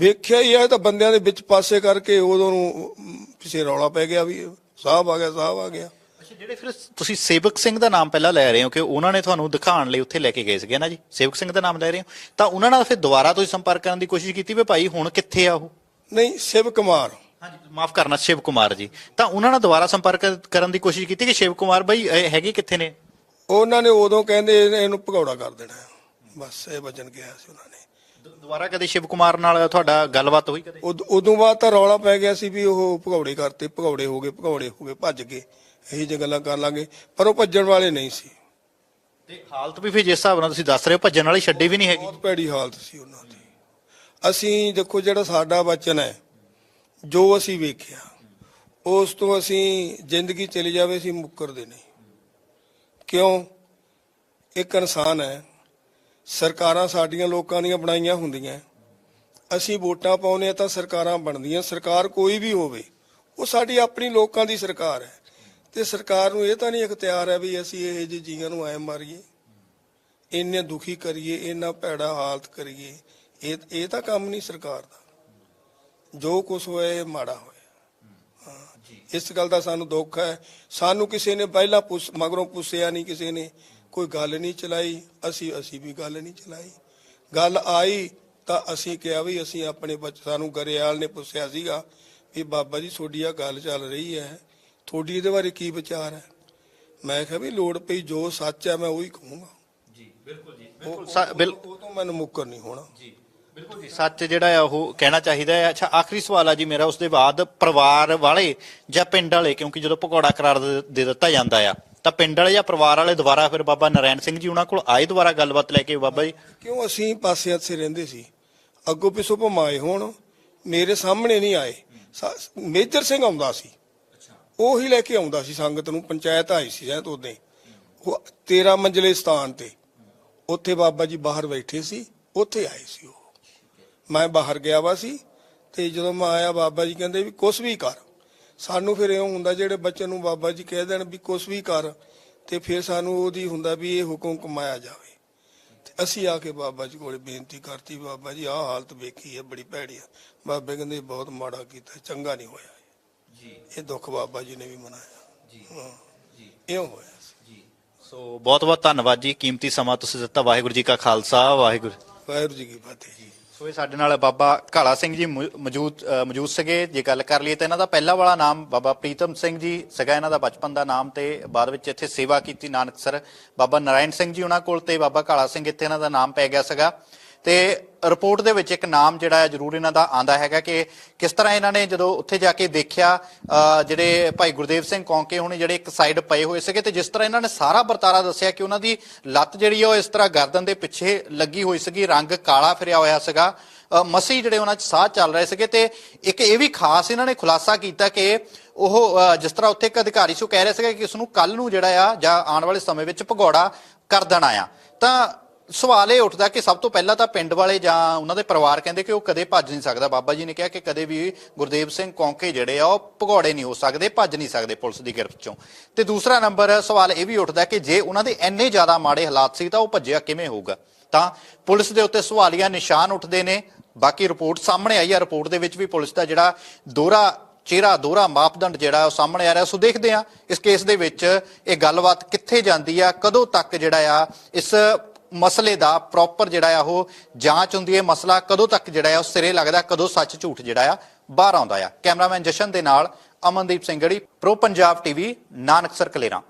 ਵੇਖਿਆ ਹੀ ਆ ਤਾਂ ਬੰਦਿਆਂ ਦੇ ਵਿੱਚ ਪਾਸੇ ਕਰਕੇ ਉਦੋਂ ਨੂੰ ਪਿੱਛੇ ਰੌਲਾ ਪੈ ਗਿਆ ਵੀ ਸਾਹਿਬ ਆ ਗਿਆ ਸਾਹਿਬ ਆ ਗਿਆ। ਅੱਛਾ ਜਿਹੜੇ ਫਿਰ ਤੁਸੀਂ ਸੇਵਕ ਸਿੰਘ ਦਾ ਨਾਮ ਪਹਿਲਾਂ ਲੈ ਰਹੇ ਹੋ ਕਿ ਉਹਨਾਂ ਨੇ ਤੁਹਾਨੂੰ ਦਿਖਾਉਣ ਲਈ ਉੱਥੇ ਲੈ ਕੇ ਗਏ ਸੀਗੇ ਨਾ ਜੀ? ਸੇਵਕ ਸਿੰਘ ਦਾ ਨਾਮ ਲੈ ਰਹੇ ਹੋ। ਤਾਂ ਉਹਨਾਂ ਨਾਲ ਫਿਰ ਦੁਬਾਰਾ ਤੁਸੀਂ ਸੰਪਰਕ ਕਰਨ ਦੀ ਕੋਸ਼ਿਸ਼ ਕੀਤੀ ਵੀ ਭਾਈ ਹੁਣ ਕਿੱਥੇ ਆ ਉਹ? ਨਹੀਂ ਸ਼ਿਵ ਕੁਮਾਰ। ਹਾਂਜੀ ਮਾਫ ਕਰਨਾ ਸ਼ਿਵ ਕੁਮਾਰ ਜੀ। ਤਾਂ ਉਹਨਾਂ ਨਾਲ ਦੁਬਾਰਾ ਸੰਪਰਕ ਕਰਨ ਦੀ ਕੋਸ਼ਿਸ਼ ਕੀਤੀ ਕਿ ਸ਼ਿਵ ਕੁਮਾਰ ਭਾਈ ਇਹ ਹੈਗੇ ਕਿੱਥੇ ਨੇ? ਉਹਨਾਂ ਨੇ ਉਦੋਂ ਕਹਿੰਦੇ ਇਹਨੂੰ ਭਗੌੜਾ ਕਰ ਦੇਣਾ। ਬਸ ਇਹ ਵਚਨ ਕਿਹਾ ਸੀ ਉਹਨਾਂ ਨੇ। ਦੁ- ਦੁਬਾਰਾ ਕਦੇ ਸ਼ਿਵ ਕੁਮਾਰ ਨਾਲ ਤੁਹਾਡਾ ਗੱਲਬਾਤ ਹੋਈ ਕਦੇ? ਉਦ- ਉਦੋਂ ਬਾਅਦ ਤਾਂ ਰੌਲਾ ਪੈ ਗਿਆ ਸੀ ਵੀ ਉਹ ਭਗੌੜੇ ਕਰਤੇ ਭਗੌੜੇ ਹੋ ਗਏ ਭਗੌੜੇ ਹੋ ਗਏ ਭੱਜ ਗਏ। ਇਹੀ ਜਿਹੀ ਗੱਲਾਂ ਕਰ ਲਾਂਗੇ। ਪਰ ਉਹ ਭੱਜਣ ਵਾਲੇ ਨਹੀਂ ਸੀ। ਤੇ ਹਾਲਤ ਵੀ ਫਿਰ ਜਿਸ ਹਿਸਾਬ ਨਾਲ ਤੁਸੀਂ ਦੱਸ ਰਹੇ ਹੋ ਭੱਜਣ ਵਾਲੀ ਛੱਡੀ ਵੀ ਨਹੀਂ ਹੈਗੀ। ਬਹੁਤ ਭੈੜੀ ਹਾਲਤ ਸੀ ਉਹਨਾਂ ਦੀ। ਅਸੀਂ ਦੇਖੋ ਜਿਹੜਾ ਸਾਡਾ ਬਚਨ ਹੈ ਜੋ ਅਸੀਂ ਵੇਖਿਆ ਉਸ ਤੋਂ ਅਸੀਂ ਜ਼ਿੰਦਗੀ ਚਲੀ ਜਾਵੇ ਅਸੀਂ ਮੁੱਕਰਦੇ ਨਹੀਂ। ਕਿਉਂ? ਇੱਕ ਇਨਸਾਨ ਹੈ ਸਰਕਾਰਾਂ ਸਾਡੀਆਂ ਲੋਕਾਂ ਦੀਆਂ ਬਣਾਈਆਂ ਹੁੰਦੀਆਂ। ਅਸੀਂ ਵੋਟਾਂ ਪਾਉਨੇ ਆ ਤਾਂ ਸਰਕਾਰਾਂ ਬਣਦੀਆਂ। ਸਰਕਾਰ ਕੋਈ ਵੀ ਹੋਵੇ, ਉਹ ਸਾਡੀ ਆਪਣੀ ਲੋਕਾਂ ਦੀ ਸਰਕਾਰ ਹੈ। ਤੇ ਸਰਕਾਰ ਨੂੰ ਇਹ ਤਾਂ ਨਹੀਂ ਇਖਤਿਆਰ ਹੈ ਵੀ ਅਸੀਂ ਇਹ ਜਿਹੇ ਜੀਆਂ ਨੂੰ ਐ ਮਾਰੀਏ। ਇੰਨੇ ਦੁਖੀ ਕਰੀਏ, ਇੰਨਾ ਭੈੜਾ ਹਾਲਤ ਕਰੀਏ। ਇਹ ਇਹ ਤਾਂ ਕੰਮ ਨਹੀਂ ਸਰਕਾਰ ਦਾ। ਜੋ ਕੁਝ ਹੋਇਆ, ਇਹ ਮਾੜਾ ਹੋਇਆ। ਇਸ ਗੱਲ ਦਾ ਸਾਨੂੰ ਦੁੱਖ ਹੈ। ਸਾਨੂੰ ਕਿਸੇ ਨੇ ਪਹਿਲਾਂ ਪੁੱਛ, ਮਗਰੋਂ ਪੁੱਛਿਆ ਨਹੀਂ ਕਿਸੇ ਨੇ ਕੋਈ ਗੱਲ ਨਹੀਂ ਚਲਾਈ ਅਸੀਂ ਅਸੀਂ ਵੀ ਗੱਲ ਨਹੀਂ ਚਲਾਈ। ਗੱਲ ਆਈ ਤਾਂ ਅਸੀਂ ਕਿਹਾ ਵੀ ਅਸੀਂ ਆਪਣੇ ਬੱਚ ਸਾਨੂੰ ਗਰੇਵਾਲ ਨੇ ਪੁੱਛਿਆ ਸੀਗਾ ਵੀ ਬਾਬਾ ਜੀ ਤੁਹਾਡੀ ਆ ਗੱਲ ਚੱਲ ਰਹੀ ਹੈ ਤੁਹਾਡੀ ਇਹਦੇ ਬਾਰੇ ਕੀ ਵਿਚਾਰ ਹੈ? ਮੈਂ ਕਿਹਾ ਵੀ ਲੋੜ ਪਈ ਜੋ ਸੱਚ ਹੈ ਮੈਂ ਉਹੀ ਕਹੂੰਗਾ। ਜੀ ਬਿਲਕੁਲ ਜੀ ਉਹ ਸਾ- ਬਿਲ- ਉਹ ਤੋਂ ਮੈਨੂੰ ਮੁੱਕਰ ਨਹੀਂ ਹੋਣਾ। ਜੀ ਬਿਲਕੁਲ ਜੀ। ਸੱਚ ਜਿਹੜਾ ਆ ਉਹ ਕਹਿਣਾ ਚਾਹੀਦਾ ਹੈ। ਅੱਛਾ ਆਖਰੀ ਸਵਾਲ ਆ ਜੀ ਮੇਰਾ ਉਸ ਦੇ ਬਾਅਦ ਪਰਿਵਾਰ ਵਾਲੇ ਜਾਂ ਪਿੰਡ ਵਾਲੇ ਕਿਉਂਕਿ ਜਦੋਂ ਭਗੌੜਾ ਕਰਾਰ ਦੇ ਦਿੱਤਾ ਜਾਂਦਾ ਆ ਤਾਂ ਪਿੰਡ ਵਾਲੇ ਜਾਂ ਪਰਿਵਾਰ ਵਾਲੇ ਦੁਬਾਰਾ ਫਿਰ ਬਾਬਾ ਨਰੈਣ ਸਿੰਘ ਜੀ ਉਹਨਾਂ ਕੋਲ ਆਏ ਦੁਬਾਰਾ ਗੱਲਬਾਤ ਲੈ ਕੇ ਬਾਬਾ ਜੀ? ਕਿਉਂ ਅਸੀਂ ਪਾਸੇ ਹੱਥੇ ਰਹਿੰਦੇ ਸੀ? ਅੱਗੋਂ ਪਿੱਛੋਂ ਭਮਾਏ ਹੋਣ, ਮੇਰੇ ਸਾਹਮਣੇ ਨਹੀਂ ਆਏ। ਮੇਜਰ ਸਿੰਘ ਆਉਂਦਾ ਸੀ। ਉਹੀ ਲੈ ਕੇ ਆਉਂਦਾ ਸੀ ਸੰਗਤ ਨੂੰ, ਪੰਚਾਇਤ ਆਈ ਸੀ ਸ਼ਾਇਦ ਉਦੋਂ ਉਹ 13 ਮੰਜ਼ਲੇ ਸਥਾਨ ਤੇ। ਉੱਥੇ ਬਾਬਾ ਜੀ ਬਾਹਰ ਬੈਠੇ ਸੀ, ਉੱਥੇ ਆਏ ਸੀ ਉਹ। ਮੈਂ ਬਾਹਰ ਗਿਆ ਵਾ ਸੀ ਤੇ ਜਦੋਂ ਮੈਂ ਆਇਆ, ਬਾਬਾ ਜੀ ਕਹਿੰਦੇ ਵੀ ਕੁਛ ਵੀ ਕਰ। ਸਾਨੂੰ ਫਿਰ ਇਉਂ ਹੁੰਦਾ ਜਿਹੜੇ ਬੱਚੇ ਨੂੰ ਬਾਬਾ ਜੀ ਕਹਿ ਦੇਣ ਵੀ ਕੁਛ ਵੀ ਕਰ ਤੇ ਫਿਰ ਸਾਨੂੰ ਉਹਦੀ ਹੁੰਦਾ ਵੀ ਇਹ ਹੁਕਮ ਕਮਾਇਆ ਜਾਵੇ। ਤੇ ਅਸੀਂ ਆ ਕੇ ਬਾਬਾ ਜੀ ਕੋਲੇ ਬੇਨਤੀ ਕਰਤੀ ਬਾਬਾ ਜੀ ਆਹ ਹਾਲਤ ਵੇਖੀ ਹੈ ਬੜੀ ਭੈੜੀ ਆ ਬਾਬੇ ਕਹਿੰਦੇ ਬਹੁਤ ਮਾੜਾ ਕੀਤਾ ਚੰਗਾ ਨਹੀਂ ਹੋਇਆ ਜੀ। ਇਹ ਦੁੱਖ ਬਾਬਾ ਜੀ ਨੇ ਵੀ ਮਨਾਇਆ। ਜੀ। ਹਾਂ। ਜੀ। ਇਉਂ ਹੋਇਆ ਜੀ। ਸੋ ਬਹੁਤ ਬਹੁਤ ਧੰਨਵਾਦ ਜੀ ਕੀਮਤੀ ਸਮਾਂ ਤੁਸੀਂ ਦਿੱਤਾ ਵਾਹਿਗੁਰੂ ਜੀ ਕਾ ਖਾਲਸਾ ਵਾਹਿਗੁਰੂ। ਵਾਹਿਗੁਰੂ ਜੀ ਕੀ ਫਤਿਹ। ਜੀ। ਸੋ ਇਹ ਸਾਡੇ ਨਾਲ ਬਾਬਾ ਕਾਲਾ ਸਿੰਘ ਜੀ ਮੌਜੂਦ ਅ, ਮੌਜੂਦ ਸੀਗੇ। ਜੇ ਗੱਲ ਕਰ ਲਈਏ ਤਾਂ ਇਹਨਾਂ ਦਾ ਪਹਿਲਾ ਵਾਲਾ ਨਾਮ ਬਾਬਾ ਪ੍ਰੀਤਮ ਸਿੰਘ ਜੀ ਸੀਗਾ। ਇਹਨਾਂ ਦਾ ਬਚਪਨ ਦਾ ਨਾਮ ਤੇ ਬਾਅਦ ਵਿੱਚ ਇੱਥੇ ਸੇਵਾ ਕੀਤੀ ਨਾਨਕਸਰ। ਬਾਬਾ ਨਰਾਇਣ ਸਿੰਘ ਜੀ ਉਹਨਾਂ ਕੋਲ ਤੇ ਬਾਬਾ ਕਾਲਾ ਸਿੰਘ ਇੱਥੇ ਇਹਨਾਂ ਦਾ ਨਾਮ ਪੈ ਗਿਆ ਸੀਗਾ। ਤੇ ਰਿਪੋਰਟ ਦੇ ਵਿੱਚ ਇੱਕ ਨਾਮ ਜਿਹੜਾ ਹੈ ਜ਼ਰੂਰ ਇਹਨਾਂ ਦਾ ਆਂਦਾ ਹੈਗਾ ਕਿ ਕਿਸ ਤਰ੍ਹਾਂ ਇਹਨਾਂ ਨੇ ਜਦੋਂ ਉੱਥੇ ਜਾ ਕੇ ਦੇਖਿਆ ਜਿਹੜੇ ਭਾਈ ਗੁਰਦੇਵ ਸਿੰਘ ਕੌਂਕੇ ਹੁਣੇ ਜਿਹੜੇ ਇੱਕ ਸਾਈਡ ਪਏ ਹੋਏ ਸੀਗੇ ਤੇ ਜਿਸ ਤਰ੍ਹਾਂ ਇਹਨਾਂ ਨੇ ਸਾਰਾ ਵਰਤਾਰਾ ਦੱਸਿਆ ਕਿ ਉਹਨਾਂ ਦੀ ਲੱਤ ਜਿਹੜੀ ਆ ਉਹ ਇਸ ਤਰ੍ਹਾਂ ਗਰਦਨ ਦੇ ਪਿੱਛੇ ਲੱਗੀ ਹੋਈ ਸੀਗੀ, ਰੰਗ ਕਾਲਾ ਫਿਰਿਆ ਹੋਇਆ ਸੀਗਾ। ਮਸੀ ਜਿਹੜੇ ਉਹਨਾਂ 'ਚ ਸਾਹ ਚੱਲ ਰਹੇ ਸੀਗੇ ਤੇ ਇੱਕ ਇਹ ਵੀ ਖਾਸ ਇਹਨਾਂ ਨੇ ਖੁਲਾਸਾ ਕੀਤਾ ਕਿ ਉਹ ਜਿਸ ਤਰ੍ਹਾਂ ਉੱਥੇ ਇੱਕ ਅਧਿਕਾਰੀ ਸੀ ਉਹ ਕਹਿ ਰਿਹਾ ਸੀਗਾ ਕਿ ਇਸ ਨੂੰ ਕੱਲ ਨੂੰ ਜਿਹੜਾ ਆ ਜਾਂ ਆਉਣ ਵਾਲੇ ਸਮੇਂ ਵਿੱਚ ਭਗੌੜਾ ਕਰ ਦੇਣਾ ਆ। ਤਾਂ ਸਵਾਲ ਇਹ ਉੱਠਦਾ ਕਿ ਸਭ ਤੋਂ ਪਹਿਲਾਂ ਤਾਂ ਪਿੰਡ ਵਾਲੇ ਜਾਂ ਉਹਨਾਂ ਦੇ ਪਰਿਵਾਰ ਕਹਿੰਦੇ ਕਿ ਉਹ ਕਦੇ ਭੱਜ ਨਹੀਂ ਸਕਦਾ। ਬਾਬਾ ਜੀ ਨੇ ਕਿਹਾ ਕਿ ਕਦੇ ਵੀ ਗੁਰਦੇਵ ਸਿੰਘ ਕੌਂਕੇ ਜਿਹੜੇ ਆ, ਉਹ ਭਗੌੜੇ ਨਹੀਂ ਹੋ ਸਕਦੇ, ਭੱਜ ਨਹੀਂ ਸਕਦੇ ਪੁਲਿਸ ਦੀ ਗ੍ਰਿਫ਼ਤ ਚੋਂ। ਤੇ ਦੂਸਰਾ ਨੰਬਰ, ਸਵਾਲ ਇਹ ਵੀ ਉੱਠਦਾ ਕਿ ਜੇ ਉਹਨਾਂ ਦੇ ਇੰਨੇ ਜ਼ਿਆਦਾ ਮਾੜੇ ਹਾਲਾਤ ਸੀ ਤਾਂ ਉਹ ਭੱਜਿਆ ਕਿਵੇਂ ਹੋਊਗਾ? ਤਾਂ ਪੁਲਿਸ ਦੇ ਉੱਤੇ ਸਵਾਲੀਆ ਨਿਸ਼ਾਨ ਉੱਠਦੇ ਨੇ। ਬਾਕੀ ਰਿਪੋਰਟ ਸਾਹਮਣੇ ਆਈ ਆ, ਰਿਪੋਰਟ ਦੇ ਵਿੱਚ ਵੀ ਪੁਲਿਸ ਦਾ ਜਿਹੜਾ ਦੋਹਰਾ ਚਿਹਰਾ, ਦੋਹਰਾ ਮਾਪਦੰਡ ਜਿਹੜਾ ਉਹ ਸਾਹਮਣੇ ਆ ਰਿਹਾ, ਸੋ ਦੇਖਦੇ ਆ ਇਸ ਕੇਸ ਦੇ ਵਿੱਚ ਇਹ ਗੱਲਬਾਤ ਕਿੱਥੇ ਜਾਂਦੀ ਆ, ਕਦੋਂ ਤੱਕ ਜਿਹੜਾ ਆ, ਇਸ ਮਸਲੇ ਦਾ ਪ੍ਰੋਪਰ ਜਿਹੜਾ ਆ ਉਹ ਜਾਂਚ ਹੁੰਦੀ ਹੈ। ਮਸਲਾ ਕਦੋਂ ਤੱਕ ਜਿਹੜਾ ਆ ਉਹ ਸਿਰੇ ਲੱਗਦਾ, ਕਦੋਂ ਸੱਚ ਝੂਠ ਜਿਹੜਾ ਆ ਬਾਹਰ ਆਉਂਦਾ ਆ। ਕੈਮਰਾਮੈਨ ਜਸ਼ਨ ਦੇ ਨਾਲ ਅਮਨਦੀਪ ਸਿੰਘ ਗੜੀ ਪ੍ਰੋ ਪੰਜਾਬ ਟੀਵੀ ਨਾਨਕਸਰ ਕਲੇਰਾਂ।